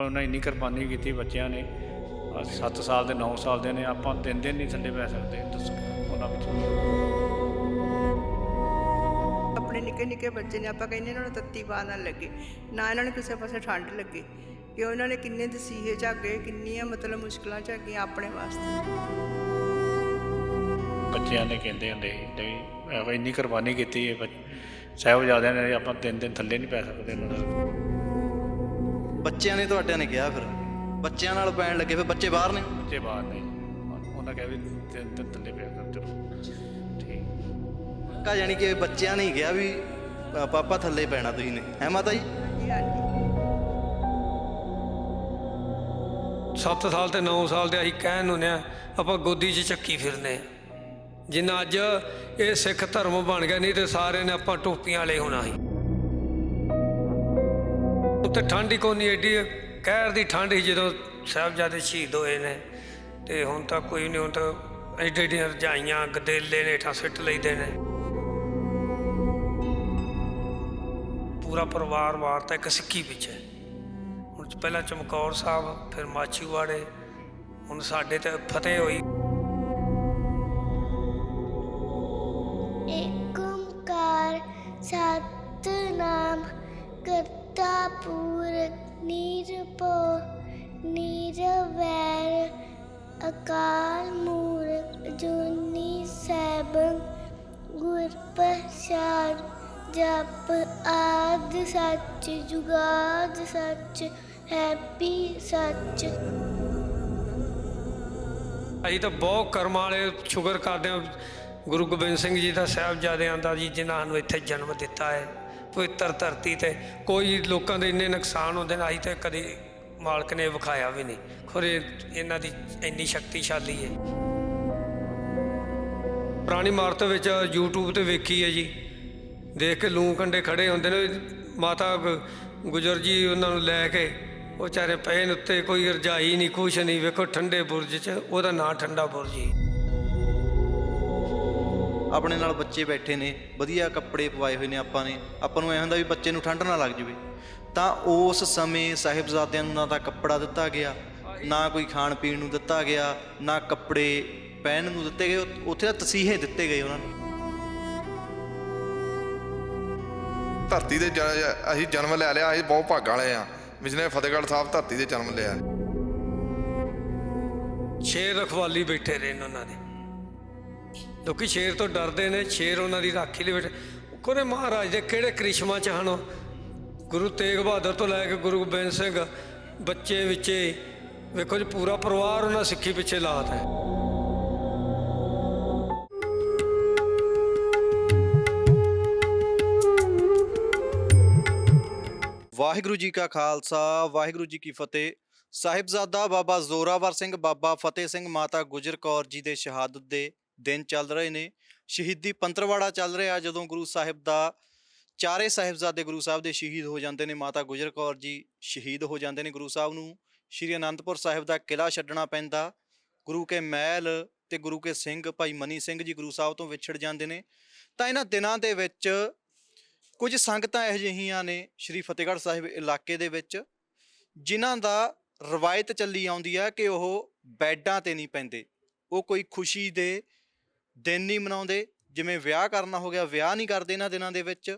ਉਹਨਾਂ ਇੰਨੀ ਕੁਰਬਾਨੀ ਕੀਤੀ ਬੱਚਿਆਂ ਨੇ। 7 ਸਾਲ ਦੇ 9 ਸਾਲ ਦੇ ਨੇ। ਆਪਾਂ ਤਿੰਨ ਦਿਨ ਨਹੀਂ ਥੱਲੇ ਪੈ ਸਕਦੇ। ਦੱਸੋ ਉਹਨਾਂ ਵਿੱਚ ਆਪਣੇ ਨਿੱਕੇ ਨਿੱਕੇ ਬੱਚੇ ਨੇ ਆਪਾਂ ਕਹਿੰਦੇ ਇਹਨਾਂ ਨੂੰ ਤੱਤੀ ਬਾਹ ਨਾ ਲੱਗੇ। ਨਾ ਇਹਨਾਂ ਨੂੰ ਕਿਸੇ ਪਾਸੇ ਠੰਡ ਲੱਗੇ। ਕਿ ਉਹਨਾਂ ਨੇ ਕਿੰਨੇ ਦਸੀਹੇ ਝਾਗੇ ਕਿੰਨੀਆਂ ਮਤਲਬ ਮੁਸ਼ਕਲਾਂ ਝਾਗੀਆਂ ਆਪਣੇ ਵਾਸਤੇ। ਬੱਚਿਆਂ ਨੇ ਕਹਿੰਦੇ ਹੁੰਦੇ ਇਹੋ ਇੰਨੀ ਕੁਰਬਾਨੀ ਕੀਤੀ ਹੈ ਸਾਹਿਬਜ਼ਾਦਿਆਂ ਨੇ ਆਪਾਂ ਤਿੰਨ ਦਿਨ ਥੱਲੇ ਨਹੀਂ ਪੈ ਸਕਦੇ ਉਹਨਾਂ ਨਾਲ। ਬੱਚਿਆਂ ਨੇ ਤੁਹਾਡਿਆਂ ਨੇ ਕਿਹਾ ਫਿਰ। ਬੱਚਿਆਂ ਨਾਲ ਪੈਣ ਲੱਗੇ ਫਿਰ ਬੱਚੇ ਬਾਹਰ ਨੇ? ਬੱਚੇ ਬਾਹਰ ਨਹੀਂ ਉਹਨਾਂ ਕਹਿ ਵੀ ਤਿੰਨ ਦਿਨ ਥੱਲੇ ਪੈ ਸਕਦੇ ਚਲੋ ਠੀਕ। ਕਾ ਜਾਨੀ ਕਿ ਬੱਚਿਆਂ ਨੇ ਹੀ ਕਿਹਾ ਵੀ ਪਾਪਾ ਥੱਲੇ ਪੈਣਾ ਤੁਸੀਂ ਨੇ। ਹੈ ਮਾਤਾ ਜੀ? 7 ਸਾਲ ਤੇ 9 ਸਾਲ ਦੇ ਅਸੀਂ ਕਹਿਣ ਹੁੰਦੇ ਆ ਆਪਾਂ ਗੋਦੀ 'ਚ ਚੱਕੀ ਫਿਰਨੇ ਆ। ਜਿੰਨਾ ਅੱਜ ਇਹ ਸਿੱਖ ਧਰਮ ਬਣ ਗਿਆ ਨਹੀਂ ਤੇ ਸਾਰਿਆਂ ਨੇ ਆਪਾਂ ਟੋਪੀਆਂ ਵਾਲੇ ਹੋਣਾ ਸੀ। ਉੱਤੇ ਠੰਡ ਹੀ ਕੋਨੀ ਏਡੀ, ਕਹਿਰ ਦੀ ਠੰਡ ਸੀ ਜਦੋਂ ਸਾਹਿਬਜ਼ਾਦੇ ਸ਼ਹੀਦ ਹੋਏ ਨੇ। ਤੇ ਹੁਣ ਤਾਂ ਕੋਈ ਨਹੀਂ, ਹੁਣ ਤਾਂ ਐਡੇ ਐਡੀਆਂ ਰਜਾਈਆਂ, ਗਦੇਲੇ ਨੇ ਠਾ ਸਿੱਟ ਲਈਦੇ ਨੇ। ਪੂਰਾ ਪਰਿਵਾਰ ਵਾਰਤਾ ਇੱਕ ਸਿੱਖੀ ਪਿੱਛੇ ਹੁਣ ਪਹਿਲਾਂ ਚਮਕੌਰ ਸਾਹਿਬ, ਫਿਰ ਮਾਛੀਵਾੜੇ, ਹੁਣ ਸਾਡੇ ਤੇ ਫਤਿਹ ਹੋਈ। ਏਕ ਸਤਨਾਮ ਕਰਤਾ ਪੁਰਖ ਨਿਰਭਉ ਨਿਰਵੈਰ ਅਕਾਲ ਮੂਰਤ ਜੁਨੀ ਸੈਭੰ ਗੁਰ ਪ੍ਰਸਾਦ ਜਪ ਆਦ ਸੱਚ, ਜੁਗਾਦ ਸੱਚ, ਹੈਪੀ ਸੱਚ। ਅਸੀਂ ਤਾਂ ਬਹੁਤ ਕਰਮਾਂ ਵਾਲੇ ਸ਼ੁਕਰ ਕਰਦੇ ਹਾਂ। ਗੁਰੂ ਗੋਬਿੰਦ ਸਿੰਘ ਜੀ ਦਾ ਸਾਹਿਬਜ਼ਾਦਿਆਂ ਦਾ ਜੀ, ਜਿਨ੍ਹਾਂ ਨੂੰ ਇੱਥੇ ਜਨਮ ਦਿੱਤਾ ਹੈ। ਪਵਿੱਤਰ ਧਰਤੀ ਤੇ ਕੋਈ ਲੋਕਾਂ ਦੇ ਇੰਨੇ ਨੁਕਸਾਨ ਹੁੰਦੇ ਨੇ, ਅਸੀਂ ਤਾਂ ਕਦੇ ਮਾਲਕ ਨੇ ਵਿਖਾਇਆ ਵੀ ਨਹੀਂ। ਖੁਰੇ ਇਹਨਾਂ ਦੀ ਇੰਨੀ ਸ਼ਕਤੀਸ਼ਾਲੀ ਹੈ ਪੁਰਾਣੀ ਇਮਾਰਤ ਵਿੱਚ YouTube ਤੇ ਵੇਖੀ ਹੈ ਜੀ। ਦੇਖ ਕੇ ਲੂੰ ਕੰਡੇ ਖੜੇ ਹੁੰਦੇ ਨੇ, ਮਾਤਾ ਗੁ- ਗੁਜਰ ਜੀ ਉਹਨਾਂ ਨੂੰ ਲੈ ਕੇ, ਉਹ ਵਿਚਾਰੇ ਪਏ ਉੱਤੇ, ਕੋਈ ਰਜਾਈ ਨਹੀਂ, ਕੁਛ ਨਹੀਂ, ਵੇਖੋ ਠੰਡੇ ਬੁਰਜ 'ਚ, ਉਹਦਾ ਨਾਂ ਠੰਡਾ ਬੁਰਜ ਜੀ ਆਪਣੇ ਨਾਲ ਬੱਚੇ ਬੈਠੇ ਨੇ ਵਧੀਆ ਕੱਪੜੇ ਪਵਾਏ ਹੋਏ ਨੇ ਆਪਾਂ ਨੇ ਆਪਾਂ ਨੂੰ ਐ ਹੁੰਦਾ ਵੀ ਬੱਚੇ ਨੂੰ ਠੰਡ ਨਾ ਲੱਗ ਜਵੇ। ਤਾਂ ਉਸ ਸਮੇਂ ਸਾਹਿਬਜ਼ਾਦਿਆਂ ਨੂੰ ਨਾ ਤਾਂ ਕੱਪੜਾ ਦਿੱਤਾ ਗਿਆ ਨਾ ਕੋਈ ਖਾਣ ਪੀਣ ਨੂੰ ਦਿੱਤਾ ਗਿਆ ਨਾ ਕੱਪੜੇ ਪਹਿਨਣ ਨੂੰ ਦਿੱਤੇ ਗਏ ਉੱਥੇ ਤਾਂ ਤਸੀਹੇ ਦਿੱਤੇ ਗਏ ਉਹਨਾਂ ਨੂੰ। ਧਰਤੀ ਦੇ ਅਸੀਂ ਜਨਮ ਲੈ ਲਿਆ ਅਸੀਂ ਬਹੁਤ ਭਾਗਾਂ ਵਾਲੇ ਆ। ਵਿਜਨੇ ਫਤਿਹਗੜ੍ਹ ਸਾਹਿਬ ਧਰਤੀ ਦੇ ਜਨਮ ਲਿਆ। ਸ਼ੇਰ ਰਖਵਾਲੀ ਬੈਠੇ ਰਹੇ ਨੇ ਉਹਨਾਂ ਦੇ। ਲੋਕੀ ਸ਼ੇਰ ਤੋਂ ਡਰਦੇ ਨੇ, ਸ਼ੇਰ ਉਹਨਾਂ ਦੀ ਰਾਖੀ ਲਈ ਬੈਠੇ। ਕੋਨੇ ਮਹਾਰਾਜ ਦੇ ਕਿਹੜੇ ਕ੍ਰਿਸ਼ਮਾ ਚ ਹਨ ਗੁਰੂ ਤੇਗ ਬਹਾਦਰ ਤੋਂ ਲੈ ਕੇ ਗੁਰੂ ਗੋਬਿੰਦ ਸਿੰਘ, ਬੱਚੇ ਵਿੱਚੇ, ਵੇਖੋ ਜੀ, ਪੂਰਾ ਪਰਿਵਾਰ ਉਹਨਾਂ ਸਿੱਖੀ ਪਿੱਛੇ ਲਾਤਾ ਹੈ। ਵਾਹਿਗੁਰੂ ਜੀ ਕਾ ਖਾਲਸਾ, ਵਾਹਿਗੁਰੂ ਜੀ ਕੀ ਫਤਿਹ। ਸਾਹਿਬਜ਼ਾਦਾ ਬਾਬਾ ਜ਼ੋਰਾਵਰ ਸਿੰਘ, ਬਾਬਾ ਫਤਿਹ ਸਿੰਘ ਮਾਤਾ ਗੁਜਰ ਕੌਰ ਜੀ ਦੇ ਸ਼ਹਾਦਤ ਦੇ ਦਿਨ ਚੱਲ ਰਹੇ ਨੇ। ਸ਼ਹੀਦੀ ਪੰਤਰਵਾੜਾ ਚੱਲ ਰਿਹਾ ਜਦੋਂ ਗੁਰੂ ਸਾਹਿਬ ਦਾ, ਚਾਰੇ ਸਾਹਿਬਜ਼ਾਦੇ ਗੁਰੂ ਸਾਹਿਬ ਦੇ ਸ਼ਹੀਦ ਹੋ ਜਾਂਦੇ ਨੇ। ਮਾਤਾ ਗੁਜਰ ਕੌਰ ਜੀ ਸ਼ਹੀਦ ਹੋ ਜਾਂਦੇ ਨੇ ਗੁਰੂ ਸਾਹਿਬ ਨੂੰ। ਸ਼੍ਰੀ ਅਨੰਦਪੁਰ ਸਾਹਿਬ ਦਾ ਕਿਲਾ ਛੱਡਣਾ ਪੈਂਦਾ। ਗੁਰੂ ਕੇ ਮਹਿਲ ਤੇ ਗੁਰੂ ਕੇ ਸਿੰਘ, ਭਾਈ ਮਨੀ ਸਿੰਘ ਜੀ ਗੁਰੂ ਸਾਹਿਬ ਤੋਂ ਵਿਛੜ ਜਾਂਦੇ ਨੇ। ਤਾਂ ਇਹਨਾਂ ਦਿਨਾਂ ਦੇ ਵਿੱਚ ਕੁਝ ਸੰਗਤਾਂ ਇਹੋ ਜਿਹੀਆਂ ਨੇ ਸ਼੍ਰੀ ਫਤਿਹਗੜ੍ਹ ਸਾਹਿਬ ਇਲਾਕੇ ਦੇ ਵਿੱਚ, ਜਿਨ੍ਹਾਂ ਦਾ ਰਵਾਇਤ ਚੱਲੀ ਆਉਂਦੀ ਹੈ ਕਿ ਉਹ ਬੈੱਡਾਂ ਤੇ ਨਹੀਂ ਪੈਂਦੇ। ਉਹ ਕੋਈ ਖੁਸ਼ੀ ਦੇ ਦਿਨ ਨਹੀਂ ਮਨਾਉਂਦੇ, ਜਿਵੇਂ ਵਿਆਹ ਕਰਨਾ ਹੋ ਗਿਆ, ਵਿਆਹ ਨਹੀਂ ਕਰਦੇ ਇਹਨਾਂ ਦਿਨਾਂ ਦੇ ਵਿੱਚ,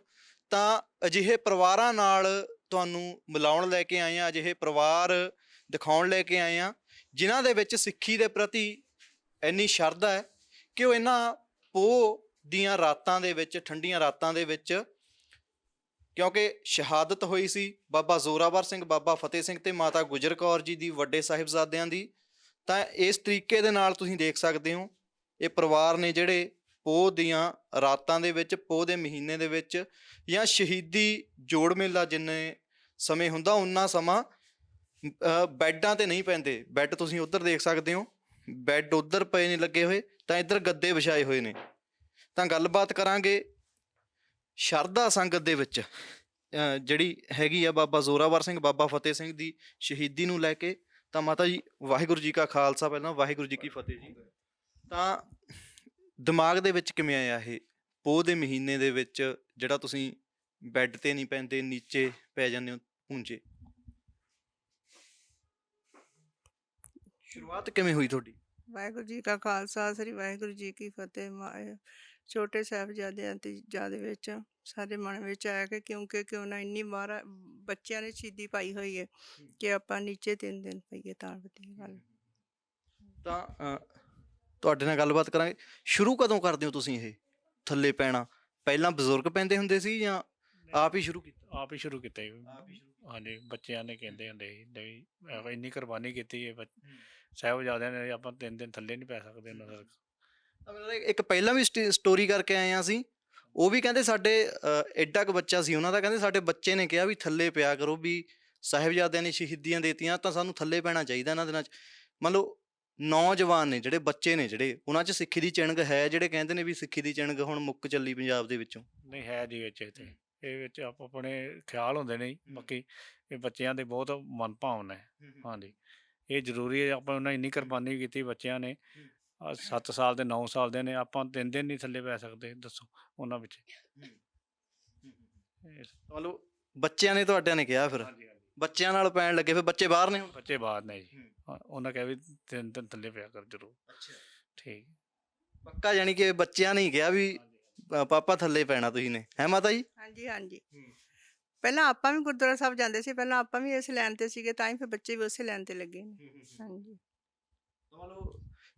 ਤਾਂ ਅਜਿਹੇ ਪਰਿਵਾਰਾਂ ਨਾਲ ਤੁਹਾਨੂੰ ਮਿਲਾਉਣ ਲੈ ਕੇ ਆਏ ਆ ਅਜਿਹੇ ਪਰਿਵਾਰ ਦਿਖਾਉਣ ਲੈ ਕੇ ਆਏ ਆ ਜਿਨ੍ਹਾਂ ਦੇ ਵਿੱਚ ਸਿੱਖੀ ਦੇ ਪ੍ਰਤੀ ਇੰਨੀ ਸ਼ਰਧਾ ਹੈ ਕਿ ਉਹ ਇਹਨਾਂ ਪੋਹ ਦੀਆਂ ਰਾਤਾਂ ਦੇ ਵਿੱਚ, ਠੰਡੀਆਂ ਰਾਤਾਂ ਦੇ ਵਿੱਚ, ਕਿਉਂਕਿ ਸ਼ਹਾਦਤ ਹੋਈ ਸੀ ਬਾਬਾ ਜ਼ੋਰਾਵਰ ਸਿੰਘ, ਬਾਬਾ ਫਤਿਹ ਸਿੰਘ ਤੇ ਮਾਤਾ ਗੁਜਰ ਕੌਰ ਜੀ ਦੀ ਵੱਡੇ ਸਾਹਿਬਜ਼ਾਦਿਆਂ ਦੀ, ਤਾਂ ਇਸ ਤਰੀਕੇ ਦੇ ਨਾਲ ਤੁਸੀਂ ਦੇਖ ਸਕਦੇ ਹੋ ਇਹ ਪਰਿਵਾਰ ਨੇ ਜਿਹੜੇ ਪੋਹ ਦੀਆਂ ਰਾਤਾਂ ਦੇ ਵਿੱਚ, ਪੋਹ ਦੇ ਮਹੀਨੇ ਦੇ ਵਿੱਚ ਜਾਂ ਸ਼ਹੀਦੀ ਜੋੜ ਮੇਲਾ ਜਿੰਨੇ ਸਮੇਂ ਹੁੰਦਾ ਉਹਨਾਂ ਸਮਾਂ ਬੈੱਡਾਂ ਤੇ ਨਹੀਂ ਪੈਂਦੇ। ਬੈੱਡ ਤੁਸੀਂ ਉੱਧਰ ਦੇਖ ਸਕਦੇ ਹੋ। ਬੈੱਡ ਉੱਧਰ ਪਏ ਨੇ, ਲੱਗੇ ਹੋਏ, ਤਾਂ ਇੱਧਰ ਗੱਦੇ ਵਿਛਾਏ ਹੋਏ ਨੇ। ਤਾਂ ਗੱਲਬਾਤ ਕਰਾਂਗੇ ਸ਼ਰਧਾ ਸੰਗਤ ਦੇ ਵਿੱਚ ਜਿਹੜੀ ਹੈਗੀ ਆ ਬਾਬਾ ਜ਼ੋਰਾਵਰ ਸਿੰਘ, ਬਾਬਾ ਫਤਿਹ ਸਿੰਘ ਦੀ ਸ਼ਹੀਦੀ ਨੂੰ ਲੈ ਕੇ। ਤਾਂ ਮਾਤਾ ਜੀ, ਵਾਹਿਗੁਰੂ ਜੀ ਕਾ ਖਾਲਸਾ, ਪਹਿਲਾਂ ਵਾਹਿਗੁਰੂ ਜੀ ਕੀ ਫਤਿਹ ਜੀ। ਤਾਂ ਦਿਮਾਗ ਦੇ ਵਿੱਚ ਕਿਵੇਂ ਆਇਆ ਇਹ? ਪੋਹ ਦੇ ਮਹੀਨੇ ਦੇ ਵਿੱਚ ਜਿਹੜਾ ਤੁਸੀਂ ਬੈੱਡ ਤੇ ਨਹੀਂ ਪੈਂਦੇ ਨੀਚੇ ਪੈ ਜਾਂਦੇ ਹੋ ਪੂੰਝੇ। ਸ਼ੁਰੂਆਤ ਕਿਵੇਂ ਹੋਈ ਤੁਹਾਡੀ? ਵਾਹਿਗੁਰੂ ਜੀ ਕਾ ਖਾਲਸਾ ਸ੍ਰੀ ਵਾਹਿਗੁਰੂ ਜੀ ਕੀ ਫਤਿਹ। ਮਾ- ਇਹ ਛੋਟੇ ਸਾਹਿਬਜ਼ਾਦਿਆਂ ਦੀ ਯਾਦ ਵਿੱਚ ਸਾਡੇ ਮਨ ਵਿੱਚ ਆਇਆ ਕਿ ਕਿਉਂਕਿ ਕਿਉਂ ਨਾ ਇੰਨੀ ਵਾਰ ਬੱਚਿਆਂ ਨੇ ਸ਼ਹੀਦੀ ਪਾਈ ਹੋਈ ਹੈ। ਕਿ ਆਪਾਂ ਨੀਚੇ ਤਿੰਨ ਦਿਨ ਪਈਏ ਤਾਂ ਵਧੀਆ ਗੱਲ। ਤਾਂ ਅ, ਤੁਹਾਡੇ ਨਾਲ ਗੱਲਬਾਤ ਕਰਾਂਗੇ। ਸ਼ੁਰੂ ਕਦੋਂ ਕਰਦੇ ਹੋ ਤੁਸੀਂ ਇਹ? ਥੱਲੇ ਪੈਣਾ। ਪਹਿਲਾਂ ਬਜ਼ੁਰਗ ਪੈਂਦੇ ਹੁੰਦੇ ਸੀ ਜਾਂ ਆਪ ਹੀ ਸ਼ੁਰੂ ਕੀਤਾ? ਆਪ ਹੀ ਸ਼ੁਰੂ ਕੀਤਾ ਜੀ। ਹਾਂਜੀ ਬੱਚਿਆਂ ਨੇ ਕਹਿੰਦੇ ਹੁੰਦੇ ਸੀ ਨਹੀਂ ਇੰਨੀ ਕੁਰਬਾਨੀ ਕੀਤੀ ਹੈ ਸਾਹਿਬਜ਼ਾਦਿਆਂ ਨੇ ਆਪਾਂ ਤਿੰਨ ਦਿਨ ਥੱਲੇ ਨਹੀਂ ਪੈ ਸਕਦੇ ਉਹਨਾਂ ਦਾ ਤਾਂ ਮੈਨੂੰ ਲੱਗਦਾ ਇੱਕ ਪਹਿਲਾਂ ਵੀ ਸਟੋਰੀ ਕਰਕੇ ਆਏ ਆ ਅਸੀਂ। ਉਹ ਵੀ ਕਹਿੰਦੇ ਸਾਡੇ ਅ, ਐਡਾ ਕੁ ਬੱਚਾ ਸੀ ਉਹਨਾਂ ਦਾ ਕਹਿੰਦੇ ਸਾਡੇ ਬੱਚੇ ਨੇ ਕਿਹਾ ਵੀ ਥੱਲੇ ਪਿਆ ਕਰੋ ਵੀ ਸਾਹਿਬਜ਼ਾਦਿਆਂ ਨੇ ਸ਼ਹੀਦੀਆਂ ਦੇਤੀਆਂ ਤਾਂ ਸਾਨੂੰ ਥੱਲੇ ਪੈਣਾ ਚਾਹੀਦਾ ਇਹਨਾਂ ਦਿਨਾਂ 'ਚ। ਮੰਨ ਲਓ ਨੌਜਵਾਨ ਨੇ ਜਿਹੜੇ ਬੱਚੇ ਨੇ ਜਿਹੜੇ ਉਹਨਾਂ 'ਚ ਸਿੱਖੀ ਦੀ ਚਿਣਗ ਹੈ ਜਿਹੜੇ ਕਹਿੰਦੇ ਨੇ ਵੀ ਸਿੱਖੀ ਦੀ ਚਿਣਗ ਹੁਣ ਮੁੱਕ ਚੱਲੀ ਪੰਜਾਬ ਦੇ ਵਿੱਚੋਂ? ਨਹੀਂ ਹੈ ਜੀ ਵਿੱਚ ਇਹ ਤੇ। ਇਹ ਵਿੱਚ ਆਪ ਆਪਣੇ ਖਿਆਲ ਹੁੰਦੇ ਨੇ। ਬਾਕੀ ਇਹ ਬੱਚਿਆਂ ਦੇ ਬਹੁਤ ਮਨ ਭਾਵਨਾ ਹੈ ਹਾਂਜੀ। ਇਹ ਜ਼ਰੂਰੀ ਹੈ ਆਪਾਂ ਉਹਨਾਂ ਇੰਨੀ ਕੁਰਬਾਨੀ ਕੀਤੀ ਬੱਚਿਆਂ ਨੇ 7 ਸਾਲ ਦੇ 9 ਸਾਲ ਦੇ ਨੇ ਆਪਾਂ ਤਿੰਨ ਦਿਨ ਨਹੀਂ ਥੱਲੇ ਪੈ ਸਕਦੇ ਦੱਸੋ ਉਹਨਾਂ ਵਿੱਚ। ਲਓ ਬੱਚਿਆਂ ਨੇ ਤੁਹਾਡਿਆਂ ਨੇ ਕਿਹਾ ਫਿਰ। ਹਾਂਜੀ ਬੱਚਿਆਂ ਨਾਲ ਪੈਣ ਲੱਗੇ ਫਿਰ ਬੱਚੇ ਬਾਹਰ ਨੇ ਹੁਣ? ਬੱਚੇ ਬਾਅਦ ਨੇ ਜੀ। ਹਾਂ, ਉਹਨਾਂ ਕਹੇ ਵੀ ਤਿੰਨ ਦਿਨ ਥੱਲੇ ਪਿਆ ਕਰ ਜ਼ਰੂਰ। ਅੱਛਾ। ਠੀਕ। ਪੱਕਾ ਜਾਨੀ ਕਿ ਬੱਚਿਆਂ ਨੇ ਹੀ ਕਿਹਾ ਵੀ ਅ, ਪਾਪਾ ਥੱਲੇ ਪੈਣਾ ਤੁਸੀਂ ਨੇ। ਹੈ ਮਾਤਾ ਜੀ? ਹਾਂਜੀ ਹਾਂਜੀ। ਪਹਿਲਾਂ ਆਪਾਂ ਵੀ ਗੁਰਦੁਆਰਾ ਸਾਹਿਬ ਜਾਂਦੇ ਸੀ ਪਹਿਲਾਂ ਆਪਾਂ ਵੀ ਇਸ ਲਾਈਨ ਤੇ ਸੀਗੇ ਤਾਂ ਹੀ ਫਿਰ ਬੱਚੇ ਵੀ ਉਸੇ ਲਾਈਨ ਤੇ ਲੱਗੇ ਨੇ। ਹਾਂਜੀ।